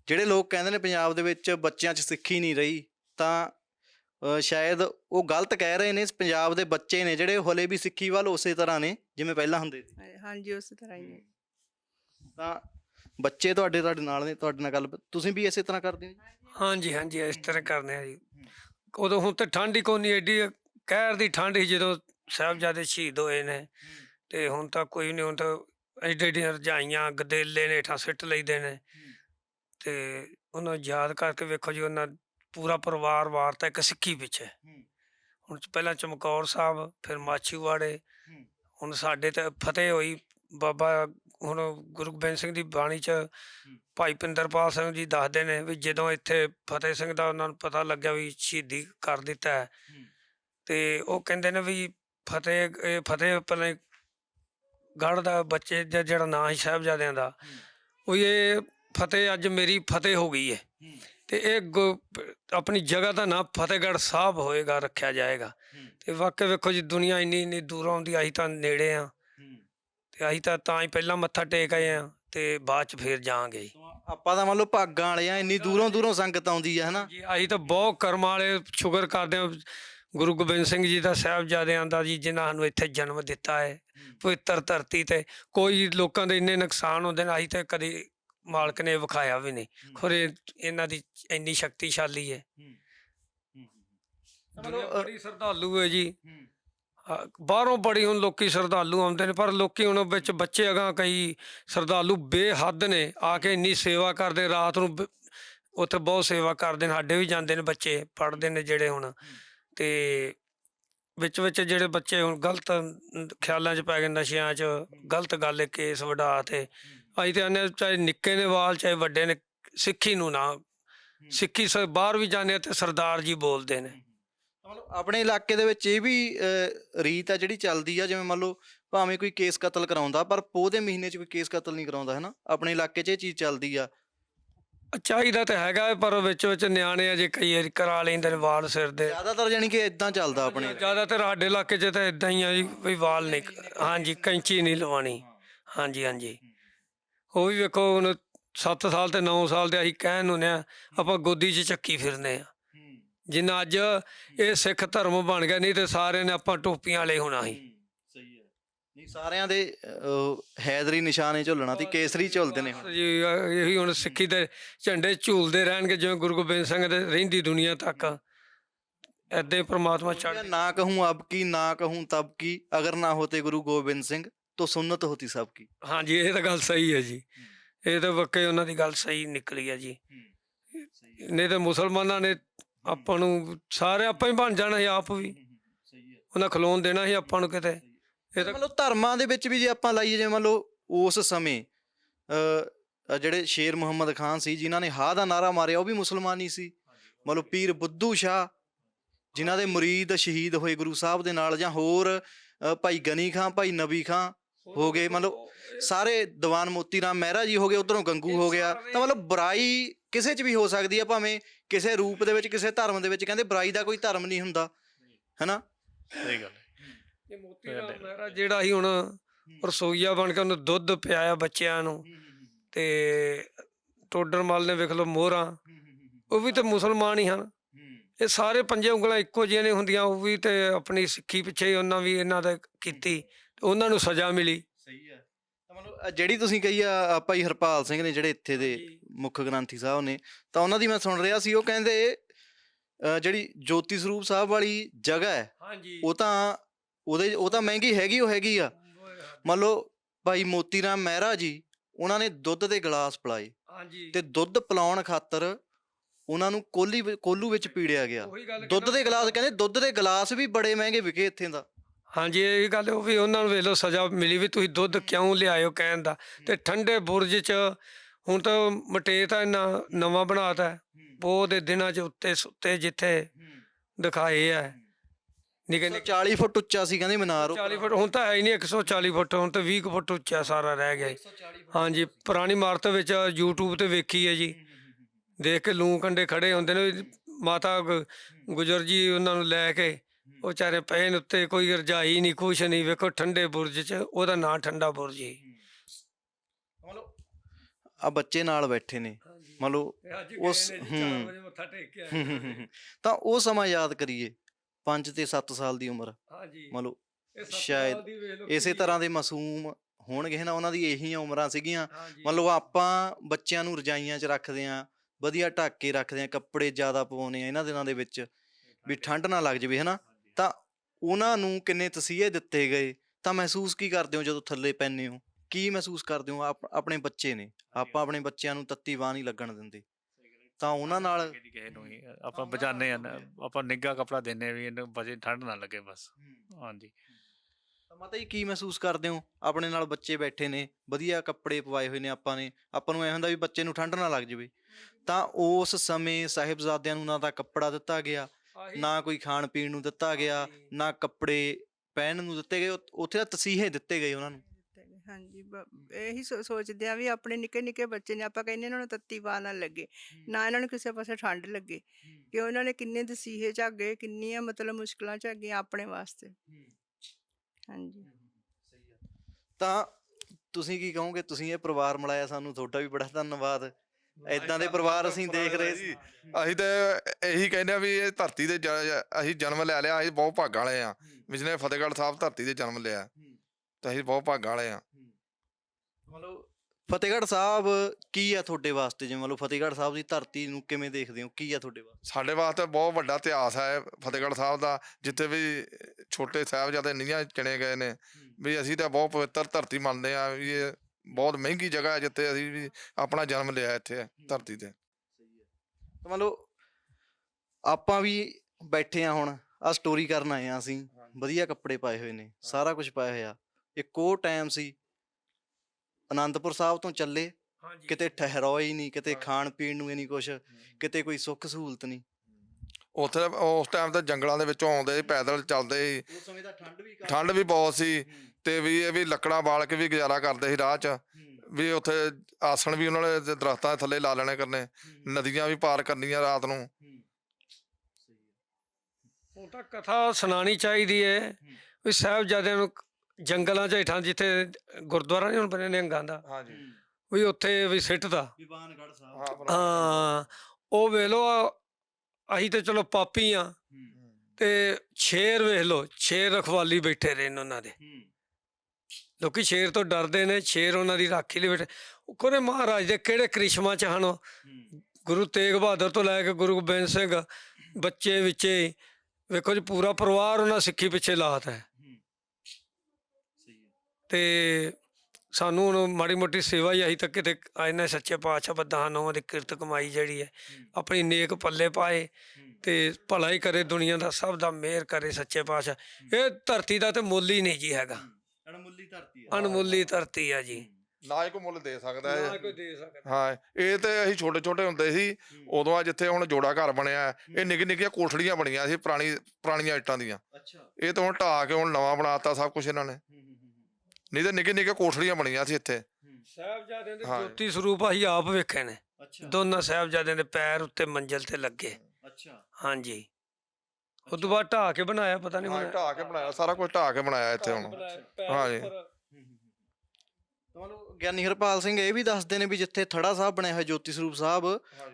ਜਿਹੜੇ ਲੋਕ ਕਹਿੰਦੇ ਨੇ ਪੰਜਾਬ ਦੇ ਵਿੱਚ ਬੱਚਿਆਂ 'ਚ ਸਿੱਖੀ ਨਹੀਂ ਰਹੀ ਤਾਂ ਅ, ਸ਼ਾਇਦ ਉਹ ਗਲਤ ਕਹਿ ਰਹੇ ਨੇ ਪੰਜਾਬ ਦੇ ਬੱਚੇ ਨੇ ਜਿਹੜੇ ਹਲੇ ਵੀ ਸਿੱਖੀ ਵੱਲ ਉਸੇ ਤਰ੍ਹਾਂ ਨੇ ਜਿਵੇਂ ਪਹਿਲਾਂ ਹੁੰਦੇ ਸੀ। ਹਾਂ- ਹਾਂਜੀ ਉਸੇ ਤਰ੍ਹਾਂ ਹੀ ਹੈ। ਤਾਂ ਬੱਚੇ ਤੁਹਾਡੇ ਤੁਹਾਡੇ ਨਾਲ ਨੇ ਤੁਹਾਡੇ ਨਾਲ ਗੱਲ ਤੁਸੀਂ ਵੀ ਇਸੇ ਤਰ੍ਹਾਂ ਕਰਦੇ ਹੋ ਜੀ? ਹਾਂਜੀ ਹਾਂਜੀ ਇਸ ਤਰ੍ਹਾਂ ਕਰਨੇ ਆ ਜੀ। ਉਦੋਂ ਹੁਣ ਤੇ ਠੰਡ ਹੀ ਕੋਈ ਨਹੀਂ ਐਡੀ ਕਹਿਰ ਦੀ ਠੰਡ ਸੀ ਜਦੋਂ ਸਾਹਿਬਜ਼ਾਦੇ ਸ਼ਹੀਦ ਹੋਏ ਨੇ ਤੇ ਹੁਣ ਤਾਂ ਕੋਈ ਨਹੀਂ ਹੁਣ ਤਾਂ ਐਡੇ ਐਡੀਆਂ ਰਜਾਈਆਂ ਗਦੇਲੇ ਨੇ ਠਾ ਸਿੱਟ ਲਈਦੇ ਨੇ। ਤੇ ਉਹਨਾਂ ਨੂੰ ਯਾਦ ਕਰਕੇ ਵੇਖੋ ਜੀ ਉਹਨਾਂ ਪੂਰਾ ਪਰਿਵਾਰ ਵਾਰਤਾ ਇੱਕ ਸਿੱਖੀ ਪਿੱਛੇ ਹੁਣ ਪਹਿਲਾਂ ਚਮਕੌਰ ਸਾਹਿਬ ਫਿਰ ਮਾਛੀਵਾੜੇ ਹੁਣ ਸਾਡੇ ਤੇ ਫਤਿਹ ਹੋਈ। ਬਾਬਾ ਹੁਣ ਗੁਰੂ ਗੋਬਿੰਦ ਸਿੰਘ ਦੀ ਬਾਣੀ ਚ ਭਾਈ ਪਿੰਦਰਪਾਲ ਸਿੰਘ ਜੀ ਦੱਸਦੇ ਨੇ ਵੀ ਜਦੋਂ ਇੱਥੇ ਫਤਿਹ ਸਿੰਘ ਦਾ ਉਹਨਾਂ ਨੂੰ ਪਤਾ ਲੱਗਿਆ ਵੀ ਸ਼ਹੀਦੀ ਕਰ ਦਿੱਤਾ ਹੈ ਤੇ ਉਹ ਕਹਿੰਦੇ ਨੇ ਵੀ ਫਤਿਹ ਇਹ ਫਤਿਹ ਪਹਿਲੇ ਗੜ ਦਾ ਬੱਚੇ ਦਾ ਜਿਹੜਾ ਨਾਂ ਸੀ ਸਾਹਿਬਜ਼ਾਦਿਆਂ ਦਾ ਉਹ ਇਹ ਫਤਿਹ ਅੱਜ ਮੇਰੀ ਫਤਿਹ ਹੋ ਗਈ ਹੈ। ਤੇ ਇਹ ਗੁ- ਆਪਣੀ ਜਗ੍ਹਾ ਦਾ ਨਾਂ ਫਤਿਹਗੜ੍ਹ ਸਾਹਿਬ ਹੋਏਗਾ ਰੱਖਿਆ ਜਾਏਗਾ। ਤੇ ਵਾਕਿਆ ਵੇਖੋ ਜੀ ਦੁਨੀਆ ਇੰਨੀ ਇੰਨੀ ਦੂਰੋਂ ਆਉਂਦੀ ਅਸੀਂ ਤਾਂ ਨੇੜੇ ਆ। ਤੇ ਅਸੀਂ ਤਾਂ ਤਾਂ ਹੀ ਪਹਿਲਾਂ ਮੱਥਾ ਟੇਕ ਆਏ ਆ ਤੇ ਬਾਅਦ ਚ ਫੇਰ ਜਾਾਂਗੇ ਆਪਾਂ ਤਾਂ ਮੰਨ ਲਓ ਭਾਗਾਂ ਵਾਲੇ ਆ ਇੰਨੀ ਦੂਰੋਂ ਦੂਰੋਂ ਸੰਗਤ ਆਉਂਦੀ ਹੈ ਹਨਾ? ਜੀ ਅਸੀਂ ਤਾਂ ਬਹੁਤ ਕਰਮ ਵਾਲੇ ਸ਼ੁਕਰ ਕਰਦੇ ਹਾਂ ਗੁਰੂ ਗੋਬਿੰਦ ਸਿੰਘ ਜੀ ਦਾ ਸਾਹਿਬਜ਼ਾਦਿਆਂ ਦਾ ਜੀ ਜਿਨ੍ਹਾਂ ਸਾਨੂੰ ਇੱਥੇ ਜਨਮ ਦਿੱਤਾ ਹੈ। ਪਵਿੱਤਰ ਧਰਤੀ ਤੇ ਕੋਈ ਲੋਕਾਂ ਦੇ ਇੰਨੇ ਨੁਕਸਾਨ ਹੁੰਦੇ ਨੇ ਅਸੀਂ ਤਾਂ ਕਦੇ ਮਾਲਕ ਨੇ ਵਿਖਾਇਆ ਵੀ ਨਹੀਂ। ਖੁਰੇ ਇਹਨਾਂ ਦੀ ਇੰਨੀ ਸ਼ਕਤੀਸ਼ਾਲੀ ਹੈ। ਦੁਨੀਆ ਬੜੀ ਸ਼ਰਧਾਲੂ ਹੈ ਜੀ। ਬਾਹਰੋਂ ਬੜੀ ਹੁਣ ਲੋਕੀ ਸ਼ਰਧਾਲੂ ਆਉਂਦੇ ਨੇ ਪਰ ਲੋਕੀ ਹੁਣ ਵਿੱਚ ਬੱਚੇ ਅਗਾਂ ਕਈ ਸ਼ਰਧਾਲੂ ਬੇਹੱਦ ਨੇ ਆ ਕੇ ਇੰਨੀ ਸੇਵਾ ਕਰਦੇ ਰਾਤ ਨੂੰ ਉੱਥੇ ਬਹੁਤ ਸੇਵਾ ਕਰਦੇ ਨੇ ਸਾਡੇ ਵੀ ਜਾਂਦੇ ਨੇ ਬੱਚੇ ਪੜ੍ਹਦੇ ਨੇ ਜਿਹੜੇ ਹੁਣ। ਤੇ ਵਿੱਚ ਵਿੱਚ ਜਿਹੜੇ ਬੱਚੇ ਹੁਣ ਗਲਤ ਖਿਆਲਾਂ 'ਚ ਪੈ ਗਏ ਨਸ਼ਿਆਂ 'ਚ ਗਲਤ ਗੱਲ ਕੇਸ ਵਡਾ ਤੇ ਅਸੀਂ ਤੇ ਆਨੇ ਚਾਹੇ ਨਿੱਕੇ ਨੇ ਵਾਲ ਚਾਹੇ ਵੱਡੇ ਨੇ ਸਿੱਖੀ ਨੂੰ ਨਾ। ਸਿੱਖੀ ਸ- ਬਾਹਰ ਵੀ ਜਾਂਦੇ ਆ ਤੇ ਸਰਦਾਰ ਜੀ ਬੋਲਦੇ ਨੇ। ਮਤਲਬ ਆਪਣੇ ਇਲਾਕੇ ਦੇ ਵਿੱਚ ਇਹ ਵੀ ਰੀਤ ਆ ਜਿਹੜੀ ਚੱਲਦੀ ਆ ਜਿਵੇਂ ਮੰਨ ਲਓ ਭਾਵੇਂ ਕੋਈ ਕੇਸ ਕਤਲ ਕਰਾਉਂਦਾ ਪਰ ਪੋਹ ਦੇ ਮਹੀਨੇ 'ਚ ਕੋਈ ਕੇਸ ਕਤਲ ਨਹੀਂ ਕਰਾਉਂਦਾ ਹੈ ਨਾ ਆਪਣੇ ਇਲਾਕੇ 'ਚ ਇਹ ਚੀਜ਼ ਚੱਲਦੀ ਆ। ਚਾਹੀਦਾ ਤਾਂ ਹੈਗਾ ਹੈ, ਪਰ ਵਿੱਚ ਵਿੱਚ ਨਿਆਣੇ ਅਜੇ ਕਈ ਵਾਰੀ ਕਰਾ ਲੈਂਦੇ ਨੇ ਵਾਲ ਸਿਰ ਦੇ। ਜ਼ਿਆਦਾਤਰ ਜਾਨੀ ਕਿ ਇਦਾਂ ਚੱਲਦਾ ਆਪਣੇ ਜ਼ਿਆਦਾਤਰ ਸਾਡੇ ਇਲਾਕੇ 'ਚ ਤਾਂ ਇਦਾਂ ਹੀ ਆ ਜੀ ਵੀ ਵਾਲ ਨਹੀਂ ਹਾਂਜੀ ਕੈਂਚੀ ਨਹੀਂ ਲਵਾਣੀ ਹਾਂਜੀ ਹਾਂਜੀ। ਉਹ ਵੀ ਵੇਖੋ ਹੁਣ 7 ਸਾਲ ਤੇ 9 ਸਾਲ ਦੇ ਅਸੀਂ ਕਹਿਣ ਹੁੰਦੇ ਆ ਆਪਾਂ ਗੋਦੀ 'ਚ ਚੱਕੀ ਫਿਰਨੇ ਆ ਜਿੰਨਾ ਅੱਜ ਇਹ ਸਿੱਖ ਧਰਮ ਬਣ ਗਿਆ ਨਹੀਂ ਤੇ ਸਾਰਿਆਂ ਨੇ ਆਪਾਂ ਟੋਪੀਆਂ ਵਾਲੇ ਹੋਣਾ ਸੀ। ਸਹੀ ਹੈ। ਨਹੀਂ ਸਾਰਿਆਂ ਦੇ ਹੈਦਰੀ ਨਿਸ਼ਾਨੇ ਝੁੱਲਣਾ ਤੇ ਕੇਸਰੀ ਝੁੱਲਦੇ ਨੇ ਹੁਣ। ਜੀ ਇਹੀ ਹੁਣ ਸਿੱਖੀ ਦੇ ਝੰਡੇ ਝੂਲਦੇ ਰਹਿਣਗੇ ਜਿਵੇਂ ਗੁਰੂ ਗੋਬਿੰਦ ਸਿੰਘ ਦੇ ਰਹਿੰਦੀ ਦੁਨੀਆ ਤੱਕ। ਹੀ। ਪ੍ਰਮਾਤਮਾ ਛੱਡ ਨਾ ਕਹੂੰ ਅਬ ਕੀ ਨਾ ਕਹੂੰ ਤਬ ਕੀ ਅਗਰ ਨਾ ਹੋਤੇ ਗੁਰੂ ਗੋਬਿੰਦ ਸਿੰਘ। तो सुन्नत होती सबकी ਹਾਂਜੀ ਇਹ ਤਾਂ ਗੱਲ ਸਹੀ ਹੈ ਜੀ ਇਹ ਤਾਂ ਵਾਕਈ ਉਹਨਾਂ ਦੀ ਗੱਲ ਸਹੀ ਨਿਕਲੀ ਹੈ ਜੀ ਨਹੀਂ ਤਾਂ ਮੁਸਲਮਾਨਾਂ ਨੇ ਆਪਾਂ ਨੂੰ ਸਾਰੇ ਆਪਾਂ ਹੀ ਬਣ ਜਾਣਾ ਸੀ ਆਪ ਵੀ ਸਹੀ ਹੈ ਉਹਨਾਂ ਖਲੋਣ ਦੇਣਾ ਸੀ ਆਪਾਂ ਨੂੰ ਕਿਤੇ ਇਹ ਤਾਂ ਮਤਲਬ ਧਰਮਾਂ ਦੇ ਵਿੱਚ ਵੀ ਜੇ ਆਪਾਂ ਲਾਈਏ ਜਿਵੇਂ ਮੰਨ ਲਓ ਉਸ ਸਮੇਂ ਅ ਜਿਹੜੇ ਸ਼ੇਰ ਮੁਹੰਮਦ ਖਾਨ ਸੀ ਜਿਨ੍ਹਾਂ ਨੇ ਹਾਂ ਦਾ ਨਾਰਾ ਮਾਰਿਆ ਉਹ ਵੀ ਮੁਸਲਮਾਨ ਹੀ ਸੀ ਮੰਨ ਲਓ ਪੀਰ ਬੁੱਧੂ ਸ਼ਾਹ ਜਿਨ੍ਹਾਂ ਦੇ ਮੁਰੀਦ ਸ਼ਹੀਦ ਹੋਏ ਗੁਰੂ ਸਾਹਿਬ ਦੇ ਨਾਲ ਜਾਂ ਹੋਰ ਅ, ਭਾਈ ਗਨੀ ਖਾਂ ਭਾਈ ਨਬੀ ਖਾਂ ਹੋ ਗਏ ਮਤਲਬ ਸਾਰੇ ਦੀਵਾਨ ਮੋਤੀ ਰਾਮ ਮਹਿਰਾ ਜੀ ਹੋ ਗਏ ਉਧਰੋਂ ਗੰਗੂ ਹੋ ਗਿਆ। ਤਾਂ ਮਤਲਬ ਬੁਰਾਈ ਕਿਸੇ 'ਚ ਵੀ ਹੋ ਸਕਦੀ ਹੈ ਭਾਵੇਂ ਕਿਸੇ ਰੂਪ ਦੇ ਵਿੱਚ ਕਿਸੇ ਧਰਮ ਦੇ ਵਿੱਚ। ਕਹਿੰਦੇ ਬੁਰਾਈ ਦਾ ਕੋਈ ਧਰਮ ਨਹੀਂ ਹੁੰਦਾ ਹੈਨਾ? ਸਹੀ ਗੱਲ ਹੈ। ਇਹ ਮੋਤੀ ਰਾਮ ਮਹਿਰਾ ਜਿਹੜਾ ਸੀ ਹੁਣ ਰਸੋਈਆ ਬਣ ਕੇ ਉਹਨੂੰ ਦੁੱਧ ਪਿਆਇਆ ਬੱਚਿਆਂ ਨੂੰ ਤੇ ਟੋਡਰ ਮਲ ਨੇ ਵੇਖ ਲਓ ਮੋਹਰਾਂ ਉਹ ਵੀ ਤੇ ਮੁਸਲਮਾਨ ਹੀ ਹਨ। ਇਹ ਸਾਰੇ ਪੰਜੇ ਉਂਗਲਾਂ ਇੱਕੋ ਜਿਹੀਆਂ ਨਹੀਂ ਹੁੰਦੀਆਂ ਉਹ ਵੀ ਤੇ ਆਪਣੀ ਸਿੱਖੀ ਪਿੱਛੇ ਉਹਨਾਂ ਵੀ ਇਹਨਾਂ ਦਾ ਕੀਤੀ ਤੇ ਉਹਨਾਂ ਨੂੰ ਸਜ਼ਾ ਮਿਲੀ। ਸਹੀ ਹੈ। ਤਾਂ ਮਤਲਬ ਜਿਹੜੀ ਤੁਸੀਂ ਕਹੀ ਆ ਭਾਈ ਹਰਪਾਲ ਸਿੰਘ ਨੇ ਜਿਹੜੇ ਇੱਥੇ ਦੇ। ਮੁੱਖ ਗ੍ਰੰਥੀ ਸਾਹਿਬ ਨੇ ਤਾਂ ਉਹਨਾਂ ਦੀ ਮੈਂ ਸੁਣ ਰਿਹਾ ਸੀ ਉਹ ਕਹਿੰਦੇ ਜਿਹੜੀ ਜੋਤੀ ਸਰੂਪ ਸਾਹਿਬ ਵਾਲੀ ਜਗ੍ਹਾ ਹੈ ਹਾਂਜੀ। ਉਹ ਤਾਂ ਉਹਦੇ ਉਹ ਤਾਂ ਮਹਿੰਗੀ ਹੈਗੀ ਉਹ ਹੈਗੀ ਆ। ਮੰਨ ਲਓ ਭਾਈ ਮੋਤੀ ਰਾਮ ਮਹਿਰਾ ਜੀ ਉਹਨਾਂ ਨੇ ਦੁੱਧ ਦੇ ਗਲਾਸ ਪਿਲਾਏ। ਹਾਂਜੀ। ਤੇ ਦੁੱਧ ਪਿਲਾਉਣ ਖਾਤਰ ਉਹਨਾਂ ਨੂੰ ਕੋਲੀ ਕੋਲੂ ਵਿੱਚ ਪੀੜਿਆ ਗਿਆ। ਉਹੀ ਗੱਲ ਦੁੱਧ ਦੇ ਗਲਾਸ ਕਹਿੰਦੇ ਦੁੱਧ ਦੇ ਗਲਾਸ ਵੀ ਬੜੇ ਮਹਿੰਗੇ ਵਿਕੇ ਇੱਥੇ ਦਾ। ਹਾਂਜੀ ਇਹ ਗੱਲ ਉਹ ਵੀ ਉਹਨਾਂ ਨੂੰ ਵੇਖ ਲਓ ਸਜ਼ਾ ਮਿਲੀ ਵੀ ਤੁਸੀਂ ਦੁੱਧ ਕਿਉਂ ਲਿਆਇਓ ਕਹਿਣ ਦਾ। ਤੇ ਠੰਡੇ ਬੁਰਜ 'ਚ ਹੁਣ ਤਾਂ ਮਟੇ ਤਾਂ ਇਹਨਾਂ ਨਵਾਂ ਬਣਾਤਾ। ਉਹ ਦੇ ਦਿਨਾਂ 'ਚ ਉੱਤੇ ਸੁੱਤੇ ਜਿੱਥੇ ਦਿਖਾਏ ਆ। ਨਿੱਕੇ ਨਿੱਕੇ 40 ਫੁੱਟ ਉੱਚਾ ਸੀ ਕਹਿੰਦੇ ਮਨਾਰ ਉਹ। 40 ਫੁੱਟ ਹੁਣ ਤਾਂ ਹੈ ਹੀ ਨਹੀਂ 140 ਫੁੱਟ ਹੁਣ ਤਾਂ 20 ਕੁ ਫੁੱਟ ਉੱਚਾ ਸਾਰਾ ਰਹਿ ਗਿਆ। ਜੀ। ਹਾਂਜੀ ਪੁਰਾਣੀ ਇਮਾਰਤ ਵਿੱਚ YouTube ਤੇ ਵੇਖੀ ਹੈ ਜੀ। ਦੇਖ ਕੇ ਲੂੰ ਕੰਡੇ ਖੜੇ ਹੁੰਦੇ ਨੇ ਮਾਤਾ ਗੁ- ਗੁਜਰ ਜੀ ਉਹਨਾਂ ਨੂੰ ਲੈ ਕੇ ਉਹ ਵਿਚਾਰੇ ਪਏ ਨੇ ਉੱਤੇ ਕੋਈ ਰਜਾਈ ਨਹੀਂ ਕੁਛ ਨਹੀਂ ਵੇਖੋ ਠੰਡੇ ਬੁਰਜ 'ਚ ਉਹਦਾ ਨਾਂ ਠੰਡਾ ਬੁਰਜ ਹੀ ਮਤਲਬ ਆ ਬੱਚੇ ਨਾਲ ਬੈਠੇ ਨੇ ਮੰਨ ਲਓ ਅੱਜ ਉਸ- ਹੂੰ। ਮੱਥਾ ਟੇਕ ਕੇ ਆਏ ਤਾਂ ਉਹ ਸਮਾਂ ਯਾਦ ਕਰੀਏ 5 ਤੇ 7 ਸਾਲ ਦੀ ਉਮਰ। ਹਾਂਜੀ। ਮੰਨ ਲਓ ਇਹ ਸੱਤ ਸ਼ਾਇਦ ਇਸੇ ਤਰ੍ਹਾਂ ਦੇ ਮਾਸੂਮ ਹੋਣਗੇ ਨਾ ਉਹਨਾਂ ਦੀ ਇਹੀ ਉਮਰਾਂ ਸੀਗੀਆਂ। ਮੰਨ ਲਓ ਆਪਾਂ ਬੱਚਿਆਂ ਨੂੰ ਰਜਾਈਆਂ 'ਚ ਰੱਖਦੇ ਆਂ ਵਧੀਆ ਢੱਕ ਕੇ ਰੱਖਦੇ ਆਂ ਕੱਪੜੇ ਜ਼ਿਆਦਾ ਪਵਾਉਂਦੇ ਆ ਇਹਨਾਂ ਦਿਨਾਂ ਦੇ ਵਿੱਚ ਵੀ ਠੰਡ ਨਾ ਲੱਗ ਜਵੇ ਹਨਾ? ਤਾਂ ਉਹਨਾਂ ਨੂੰ ਕਿੰਨੇ ਤਸੀਹੇ ਦਿੱਤੇ ਗਏ ਤਾਂ ਮਹਿਸੂਸ ਕੀ ਕਰਦੇ ਹੋ ਜਦੋਂ ਥੱਲੇ ਪੈਂਦੇ ਹੋ? ਕੀ ਮਹਿਸੂਸ ਕਰਦੇ ਹੋ ਆਪ- ਆਪਣੇ ਬੱਚੇ ਨੇ? ਆਪਾਂ ਆਪਣੇ ਬੱਚਿਆਂ ਨੂੰ ਤੱਤੀ ਬਾਹ ਨਹੀਂ ਲੱਗਣ ਦਿੰਦੇ। ਤਾਂ ਉਹਨਾਂ ਨਾਲ ਕਿਸੇ ਨੂੰ ਹੀ ਆਪਾਂ ਬਚਾਉਂਦੇ ਆ ਆਪਾਂ ਨਿੱਘਾ ਕਪੜਾ ਦਿੰਨੇ ਵੀ ਇਹਨੂੰ ਬਜੇ ਠੰਡ ਨਾ ਲੱਗੇ ਬਸ। ਹਾਂਜੀ। ਤਾਂ ਮਾਤਾ ਜੀ ਕੀ ਮਹਿਸੂਸ ਕਰਦੇ ਹੋ? ਆਪਣੇ ਨਾਲ ਬੱਚੇ ਬੈਠੇ ਨੇ ਵਧੀਆ ਕੱਪੜੇ ਪਵਾਏ ਹੋਏ ਨੇ ਆਪਾਂ ਨੇ ਆਪਾਂ ਨੂੰ ਐ ਹੁੰਦਾ ਵੀ ਬੱਚੇ ਨੂੰ ਠੰਡ ਨਾ ਲੱਗ ਜਾਵੇ। ਤਾਂ ਉਸ ਸਮੇਂ ਸਾਹਿਬਜ਼ਾਦਿਆਂ ਨੂੰ ਨਾ ਤਾਂ ਕੱਪੜਾ ਦਿੱਤਾ ਗਿਆ ਨਾ ਕੋਈ ਖਾਣ ਪੀਣ ਨੂੰ ਦਿੱਤਾ ਗਿਆ। ਨਾ ਕੱਪੜੇ ਪਹਿਨਣ ਨੂੰ ਦਿੱਤੇ ਗਏ ਉੱਥੇ ਤਾਂ ਤਸੀਹੇ ਦਿੱਤੇ ਗਏ ਉਹਨਾਂ ਨੂੰ। ਹਾਂਜੀ। ਇਹੀ ਸੋਚਦੇ ਆ ਵੀ ਆਪਣੇ ਨਿੱਕੇ ਨਿੱਕੇ ਬੱਚੇ ਨੇ ਆਪਾਂ ਕਹਿੰਦੇ ਇਹਨਾਂ ਨੂੰ ਤੱਤੀ ਪਾ ਨਾ ਲੱਗੇ ਨਾ ਇਹਨਾਂ ਨੂੰ ਕਿਸੇ ਪਾਸੇ ਠੰਡ ਲੱਗੇ ਕਿ ਉਹਨਾਂ ਨੇ ਕਿੰਨੇ ਦਸੀਹੇ ਝਾਗੇ ਕਿੰਨੀਆਂ ਮਤਲਬ ਮੁਸ਼ਕਲਾਂ ਝਾਗੀਆਂ ਆਪਣੇ ਵਾਸਤੇ। ਹਾਂਜੀ। ਤਾਂ ਤੁਸੀਂ ਕੀ ਕਹੋਗੇ? ਤੁਸੀਂ ਇਹ ਪਰਿਵਾਰ ਮਿਲਾਇਆ ਸਾਨੂੰ ਤੁਹਾਡਾ ਵੀ ਬੜਾ ਧੰਨਵਾਦ। ਇਦਾਂ ਦੇ ਪਰਿਵਾਰ ਅਸੀਂ ਦੇਖ ਰਹੇ ਸੀ। ਅਸੀਂ ਤਾਂ ਇਹੀ ਕਹਿੰਦੇ ਆ ਵੀ ਇਹ ਧਰਤੀ ਤੇ ਜ- ਅਸੀਂ ਜਨਮ ਲੈ ਲਿਆ ਅਸੀਂ ਬਹੁਤ ਭਾਗਾਂ ਵਾਲੇ ਆ ਵੀ ਜਿਹਨੇ ਫਤਿਹਗੜ੍ਹ ਸਾਹਿਬ ਧਰਤੀ ਤੇ ਜਨਮ ਲਿਆ ਤਾਂ ਅਸੀਂ ਬਹੁਤ ਭਾਗਾਂ ਵਾਲੇ ਆ ਮਤਲਬ ਫਤਿਹਗੜ੍ਹ ਸਾਹਿਬ ਕੀ ਆ ਤੁਹਾਡੇ ਵਾਸਤੇ? ਜਿਵੇਂ ਮਤਲਬ ਫਤਿਹਗੜ੍ਹ ਸਾਹਿਬ ਦੀ ਧਰਤੀ ਨੂੰ ਕਿਵੇਂ ਦੇਖਦੇ ਹੋ? ਕੀ ਆ ਤੁਹਾਡੇ ਵਾਸਤੇ? ਸਾਡੇ ਵਾਸਤੇ ਬਹੁਤ ਵੱਡਾ ਇਤਿਹਾਸ ਹੈ ਫਤਿਹਗੜ੍ਹ ਸਾਹਿਬ ਦਾ ਜਿੱਥੇ ਵੀ ਛੋਟੇ ਸਾਹਿਬਜ਼ਾਦੇ ਨੀਹਾਂ ਚਿਣੇ ਗਏ ਨੇ। ਵੀ ਅਸੀਂ ਤਾਂ ਬਹੁਤ ਪਵਿੱਤਰ ਧਰਤੀ ਮੰਨਦੇ ਆ ਵੀ ਇਹ ਬਹੁਤ ਮਹਿੰਗੀ ਜਗ੍ਹਾ ਹੈ ਜਿੱਥੇ ਅਸੀਂ ਵੀ ਆਪਣਾ ਜਨਮ ਲਿਆ ਇੱਥੇ ਧਰਤੀ ਤੇ। ਤਾਂ ਮਤਲਬ ਆਪਾਂ ਵੀ ਬੈਠੇ ਆ ਹੁਣ ਆ ਸਟੋਰੀ ਕਰਨ ਆਏ ਆ ਅਸੀਂ। ਵਧੀਆ ਕੱਪੜੇ ਪਾਏ ਹੋਏ ਨੇ ਸਾਰਾ ਕੁਝ ਪਾਇਆ ਹੋਇਆ। ਇੱਕ ਉਹ ਟਾਈਮ ਸੀ ਆਨੰਦਪੁਰ ਸਾਹਿਬ ਤੋਂ ਚੱਲੇ। ਕਿਤੇ ਠਹਿਰਾਓ ਹੀ ਨਹੀਂ ਕਿਤੇ ਖਾਣ ਪੀਣ ਨੂੰ ਨਹੀਂ ਕੁਛ ਕਿਤੇ ਕੋਈ ਸੁੱਖ ਸਹੂਲਤ ਨਹੀਂ। ਉੱਥੇ ਉਸ ਟਾਈਮ ਤਾਂ ਜੰਗਲਾਂ ਦੇ ਵਿੱਚੋਂ ਆਉਂਦੇ ਸੀ ਪੈਦਲ ਚੱਲਦੇ ਸੀ। ਉਸ ਸਮੇਂ ਤਾਂ ਠੰਡ ਵੀ ਠੰਡ ਵੀ ਬਹੁਤ ਸੀ। ਤੇ ਵੀ ਇਹ ਵੀ ਲੱਕੜਾਂ ਬਾਲ ਕੇ ਵੀ ਗੁਜ਼ਾਰਾ ਕਰਦੇ ਸੀ ਰਾਹ 'ਚ। ਵੀ ਉੱਥੇ ਆਸਣ ਵੀ ਉਹਨਾਂ ਨੇ ਦ- ਦਰਖਤਾਂ ਦੇ ਥੱਲੇ ਲਾ ਲੈਣੇ ਕਰਨੇ ਨਦੀਆਂ ਵੀ ਪਾਰ ਕਰਨੀਆਂ ਰਾਤ ਨੂੰ। ਹੁਣ ਤਾਂ ਕਥਾ ਸੁਣਾਣੀ ਚਾਹੀਦੀ ਹੈ। ਵੀ ਸਾਹਿਬਜ਼ਾਦਿਆਂ ਨੂੰ ਜੰਗਲਾਂ 'ਚ ਹੇਠਾਂ ਜਿੱਥੇ ਗੁਰਦੁਆਰਾ ਨਹੀਂ ਹੁਣ ਬਣੇ ਨੇ ਅੰਗਾਂ ਦਾ। ਹਾਂਜੀ। ਵੀ ਉੱਥੇ ਵੀ ਸਿੱਟਦਾ। ਦੀਵਾਨਗੜ੍ਹ ਸਾਹਿਬ। ਹਾਂ ਉਹ ਵੇਖ ਲੋ ਅਸੀਂ ਤੇ ਚਲੋ ਪਾਪੀ ਆ। ਤੇ ਸ਼ੇਰ ਵੇਖ ਲੋ ਸ਼ੇਰ ਰਖਵਾਲੀ ਬੈਠੇ ਰਹੇ ਨੇ ਉਹਨਾਂ ਦੇ। ਲੋਕੀ ਸ਼ੇਰ ਤੋਂ ਡਰਦੇ ਨੇ ਸ਼ੇਰ ਉਹਨਾਂ ਦੀ ਰਾਖੀ ਲਈ ਬੈਠੇ। ਉਹ ਕੋਨੇ ਮਹਾਰਾਜ ਦੇ ਕਿਹੜੇ ਕ੍ਰਿਸ਼ਮਾ ਚ ਹਨ? ਗੁਰੂ ਤੇਗ ਬਹਾਦਰ ਤੋਂ ਲੈ ਕੇ ਗੁਰੂ ਗੋਬਿੰਦ ਸਿੰਘ ਬੱਚੇ ਵਿੱਚੇ ਵੇਖੋ ਜੀ ਪੂਰਾ ਪਰਿਵਾਰ ਉਹਨਾਂ ਸਿੱਖੀ ਪਿੱਛੇ ਲਾਤਾ ਹੈ। ਤੇ ਸਾਨੂੰ ਹੁਣ ਮਾੜੀ ਮੋਟੀ ਸੇਵਾ ਹੀ ਆਹੀ ਤੱਕ ਕਿਤੇ ਆਏ ਨੇ ਸੱਚੇ ਪਾਤਸ਼ਾਹ ਬੱਦਾਂ ਨੌਂ ਦੀ ਕਿਰਤ ਕਮਾਈ ਜਿਹੜੀ ਹੈ। ਆਪਣੀ ਨੇਕ ਪੱਲੇ ਪਾਏ ਤੇ ਭਲਾ ਹੀ ਕਰੇ ਦੁਨੀਆ ਦਾ ਸਭ ਦਾ ਮਿਹਰ ਕਰੇ ਸੱਚੇ ਪਾਤਸ਼ਾਹ। ਇਹ ਧਰਤੀ ਦਾ ਤੇ ਮੁੱਲ ਹੀ ਨਹੀਂ ਜੀ ਹੈਗਾ। ਅਣਮੁੱਲੀ ਧਰਤੀ ਅਣਮੁੱਲੀ ਧਰਤੀ ਆ ਜੀ। ਨਾ ਹੀ ਕੋਈ ਮੁੱਲ ਦੇ ਸਕਦਾ ਨਾ ਹੈ ਕੋਈ ਦੇ ਸਕਦਾ। ਹਾਂ ਇਹ ਤੇ ਅਸੀਂ ਛੋਟੇ ਛੋਟੇ ਹੁੰਦੇ ਸੀ। ਉਦੋਂ ਆ ਜਿੱਥੇ ਹੁਣ ਜੋੜਾ ਘਰ ਬਣਿਆ ਹੈ, ਇਹ ਨਿੱਕੀ ਨਿੱਕੀਆਂ ਕੋਠੜੀਆਂ ਬਣੀਆਂ ਸੀ ਪੁਰਾਣੀ ਪੁਰਾਣੀਆਂ ਇੱਟਾਂ ਦੀਆਂ। ਅੱਛਾ। ਇਹ ਤਾਂ ਹੁਣ ਢਾਹ ਕੇ ਹੁਣ ਨਵਾਂ ਬਣਾਤਾ ਸਭ ਕੁਝ ਇਹਨਾਂ ਨੇ। ਨਹੀਂ ਤਾਂ ਨਿੱਕੇ ਨਿੱਕੇ ਕੋਠੜੀਆਂ ਬਣੀਆਂ ਸੀ ਇੱਥੇ। ਸਾਹਿਬਜ਼ਾਦਿਆਂ ਦੇ ਹਾਂ। ਜੋਤੀ ਸਰੂਪ ਅਸੀਂ ਆਪ ਵੇਖੇ ਨੇ। ਅੱਛਾ। ਦੋਨਾਂ ਸਾਹਿਬਜ਼ਾਦਿਆਂ ਦੇ ਪੈਰ ਉੱਤੇ ਮੰਜ਼ਲ ਤੇ ਲੱਗੇ। ਅੱਛਾ। ਹਾਂਜੀ। ਉਸ ਤੋਂ ਬਾਅਦ ਢਾਹ ਕੇ ਬਣਾਇਆ ਪਤਾ ਨਹੀਂ ਹਾਂ ਢਾਹ ਕੇ ਬਣਾਇਆ ਸਾਰਾ ਕੁਝ ਢਾਹ ਕੇ ਬਣਾਇਆ ਇੱਥੇ ਹੁਣ। ਹਾਂਜੀ। ਤੁਹਾਨੂੰ ਗਿਆਨੀ ਹਰਪਾਲ ਸਿੰਘ ਇਹ ਵੀ ਦੱਸਦੇ ਨੇ ਵੀ ਜਿੱਥੇ ਥੜਾ ਸਾਹਿਬ ਬਣਿਆ ਹੋਇਆ ਜੋਤੀ ਸਰੂਪ ਸਾਹਿਬ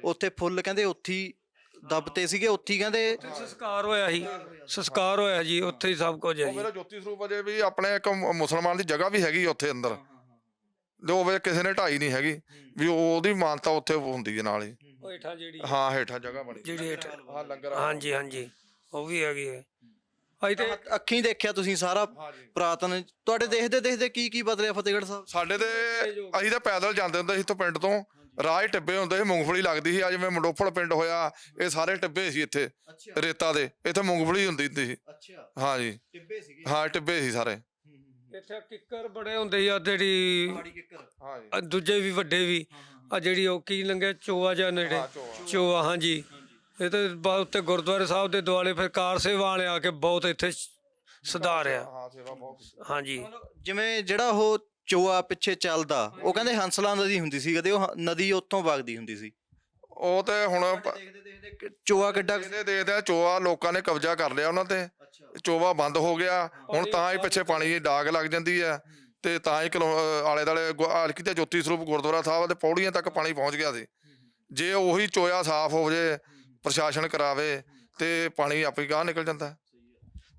ਉੱਥੇ ਫੁੱਲ ਕਹਿੰਦੇ ਉੱਥੇ ਦਬਤੇ ਸੀਗੇ ਉੱਥੇ ਕਹਿੰਦੇ ਸੰਸਕਾਰ ਹੋਇਆ ਸੀ। ਸੰਸਕਾਰ ਹੋਇਆ ਜੀ ਉੱਥੇ ਹੀ ਸਭ ਕੁਝ ਹੈ ਉਹ ਜੀ। ਮੇਰਾ ਜੋਤੀ ਸਰੂਪ ਅਜੇ ਵੀ ਆਪਣੇ ਇੱਕ ਮੁਸਲਮਾਨ ਦੀ ਜਗ੍ਹਾ ਵੀ ਹੈਗੀ ਉੱਥੇ ਅੰਦਰ। ਉਹ ਵੇ ਕਿਸੇ ਨੇ ਢਾਈ ਨਹੀਂ ਹੈਗੀ ਵੀ ਉਹਦੀ ਮਾਨਤਾ ਉੱਥੇ ਹੁੰਦੀ ਹੈ ਨਾਲ ਹੀ। ਉਹ ਹੇਠਾਂ ਜਿਹੜੀ ਹਾਂ ਹੇਠਾਂ ਜਗ੍ਹਾ ਬਣੀ। ਜਿਹੜੀ ਹੇਠਾਂ। ਹਾਂ ਲੰਗਰ ਹਾਂਜੀ ਹਾਂਜੀ। ਉਹ ਵੀ ਹੈਗੀ ਹੈ। ਅਸੀਂ ਤੇ ਅੱਖ- ਅੱਖੀਂ ਦੇਖਿਆ ਤੁਸੀਂ ਸਾਰਾ ਪੁਰਾਤਨ। ਤੁਹਾਡੇ ਦੇਖਦੇ ਦੇਖਦੇ ਕੀ ਕੀ ਬਦਲਿਆ ਫਤਿਹਗੜ੍ਹ ਸਾਹਿਬ? ਸਾਡੇ ਤੇ ਅਸੀਂ ਤਾਂ ਪੈਦਲ ਜਾਂਦੇ ਹੁੰਦੇ ਸੀ ਤੋਂ ਪਿੰਡ ਤੋਂ। ਰਾਹ 'ਚ ਟਿੱਬੇ ਹੁੰਦੇ ਸੀ ਮੂੰਗਫਲੀ ਲੱਗਦੀ ਸੀ। ਅੱਜ ਜਿਵੇਂ ਮੰਡੋਫੜ ਪਿੰਡ ਹੋਇਆ ਇਹ ਸਾਰੇ ਟਿੱਬੇ ਸੀ ਇੱਥੇ। ਅੱਛਾ। ਰੇਤਾ ਦੇ ਇੱਥੇ ਮੂੰਗਫਲੀ ਹੁੰਦੀ ਹੁੰਦੀ ਸੀ। ਅੱਛਾ। ਹਾਂਜੀ। ਟਿੱਬੇ ਸੀਗੇ। ਹਾਂ ਟਿੱਬੇ ਸੀ ਸਾਰੇ। ਇੱਥੇ ਕਿੱਕਰ ਬੜੇ ਹੁੰਦੇ ਸੀ ਆ ਜਿਹੜੀ ਪਹਾੜੀ ਕਿੱਕਰ। ਹਾਂਜੀ। ਦੂਜੇ ਵੀ ਵੱਡੇ ਵੀ। ਆ ਜਿਹੜੀ ਉਹ ਕੀ ਲੰਗੇ ਚੋਆ ਜਾਂ ਨੇੜੇ। ਚੋਆ। ਹਾਂਜੀ। ਇਹ ਤੇ ਬਾਅਦ ਉੱਤੇ ਗੁਰਦੁਆਰੇ ਸਾਹਿਬ ਦੇ ਦੁਆਲੇ ਫਿਰ ਕਾਰ ਸੇਵਾ ਵਾਲੇ ਆ ਕੇ ਬਹੁਤ ਇੱਥੇ ਸੁਧਾਰਿਆ। ਹਾਂ ਸੇਵਾ ਬਹੁਤ ਹਾਂਜੀ। ਜਿਵੇਂ ਜਿਹੜਾ ਉਹ ਚੋਆ ਪਿੱਛੇ ਚੱਲਦਾ ਉਹ ਕਹਿੰਦੇ ਹੰਸਲਾ ਨਦੀ ਹੁੰਦੀ ਸੀ ਕਦੇ ਉਹ ਹ- ਨਦੀ ਉੱਥੋਂ ਵਗਦੀ ਹੁੰਦੀ ਸੀ। ਉਹ ਤੇ ਹੁਣ ਪ- ਦੇਖਦੇ ਦੇਖਦੇ ਕਿ ਚੋਆ ਕਿੱਡਾ ਇਹਦੇ ਦੇਖਦੇ ਆ ਚੋਆ ਲੋਕਾਂ ਨੇ ਕਬਜ਼ਾ ਕਰ ਲਿਆ ਉਹਨਾਂ ਤੇ। ਚੋਵਾ ਬੰਦ ਹੋ ਗਿਆ ਹੁਣ ਤਾਂ ਹੀ ਪਿੱਛੇ ਪਾਣੀ ਦੀ ਡਾਗ ਲੱਗ ਜਾਂਦੀ ਹੈ। ਤੇ ਤਾਂ ਹੀ ਕਿਲੋ- ਅਹ ਆਲੇ ਦਾਲੇ ਆਲਕੀ ਤੇ ਜੋਤੀ ਸਰੂਪ ਗੁਰਦੁਆਰਾ ਸਾਹਿਬ ਦੇ ਪੌੜੀਆਂ ਤੱਕ ਪਾਣੀ ਪਹੁੰਚ ਗਿਆ ਸੀ। ਜੇ ਉਹੀ ਚੋਇਆ ਸਾਫ਼ ਹੋ ਜੇ ਪ੍ਰਸ਼ਾਸਨ ਕਰਾਵੇ ਤੇ ਪਾਣੀ ਆਪੇ ਗਾਹ ਨਿਕਲ ਜਾਂਦਾ।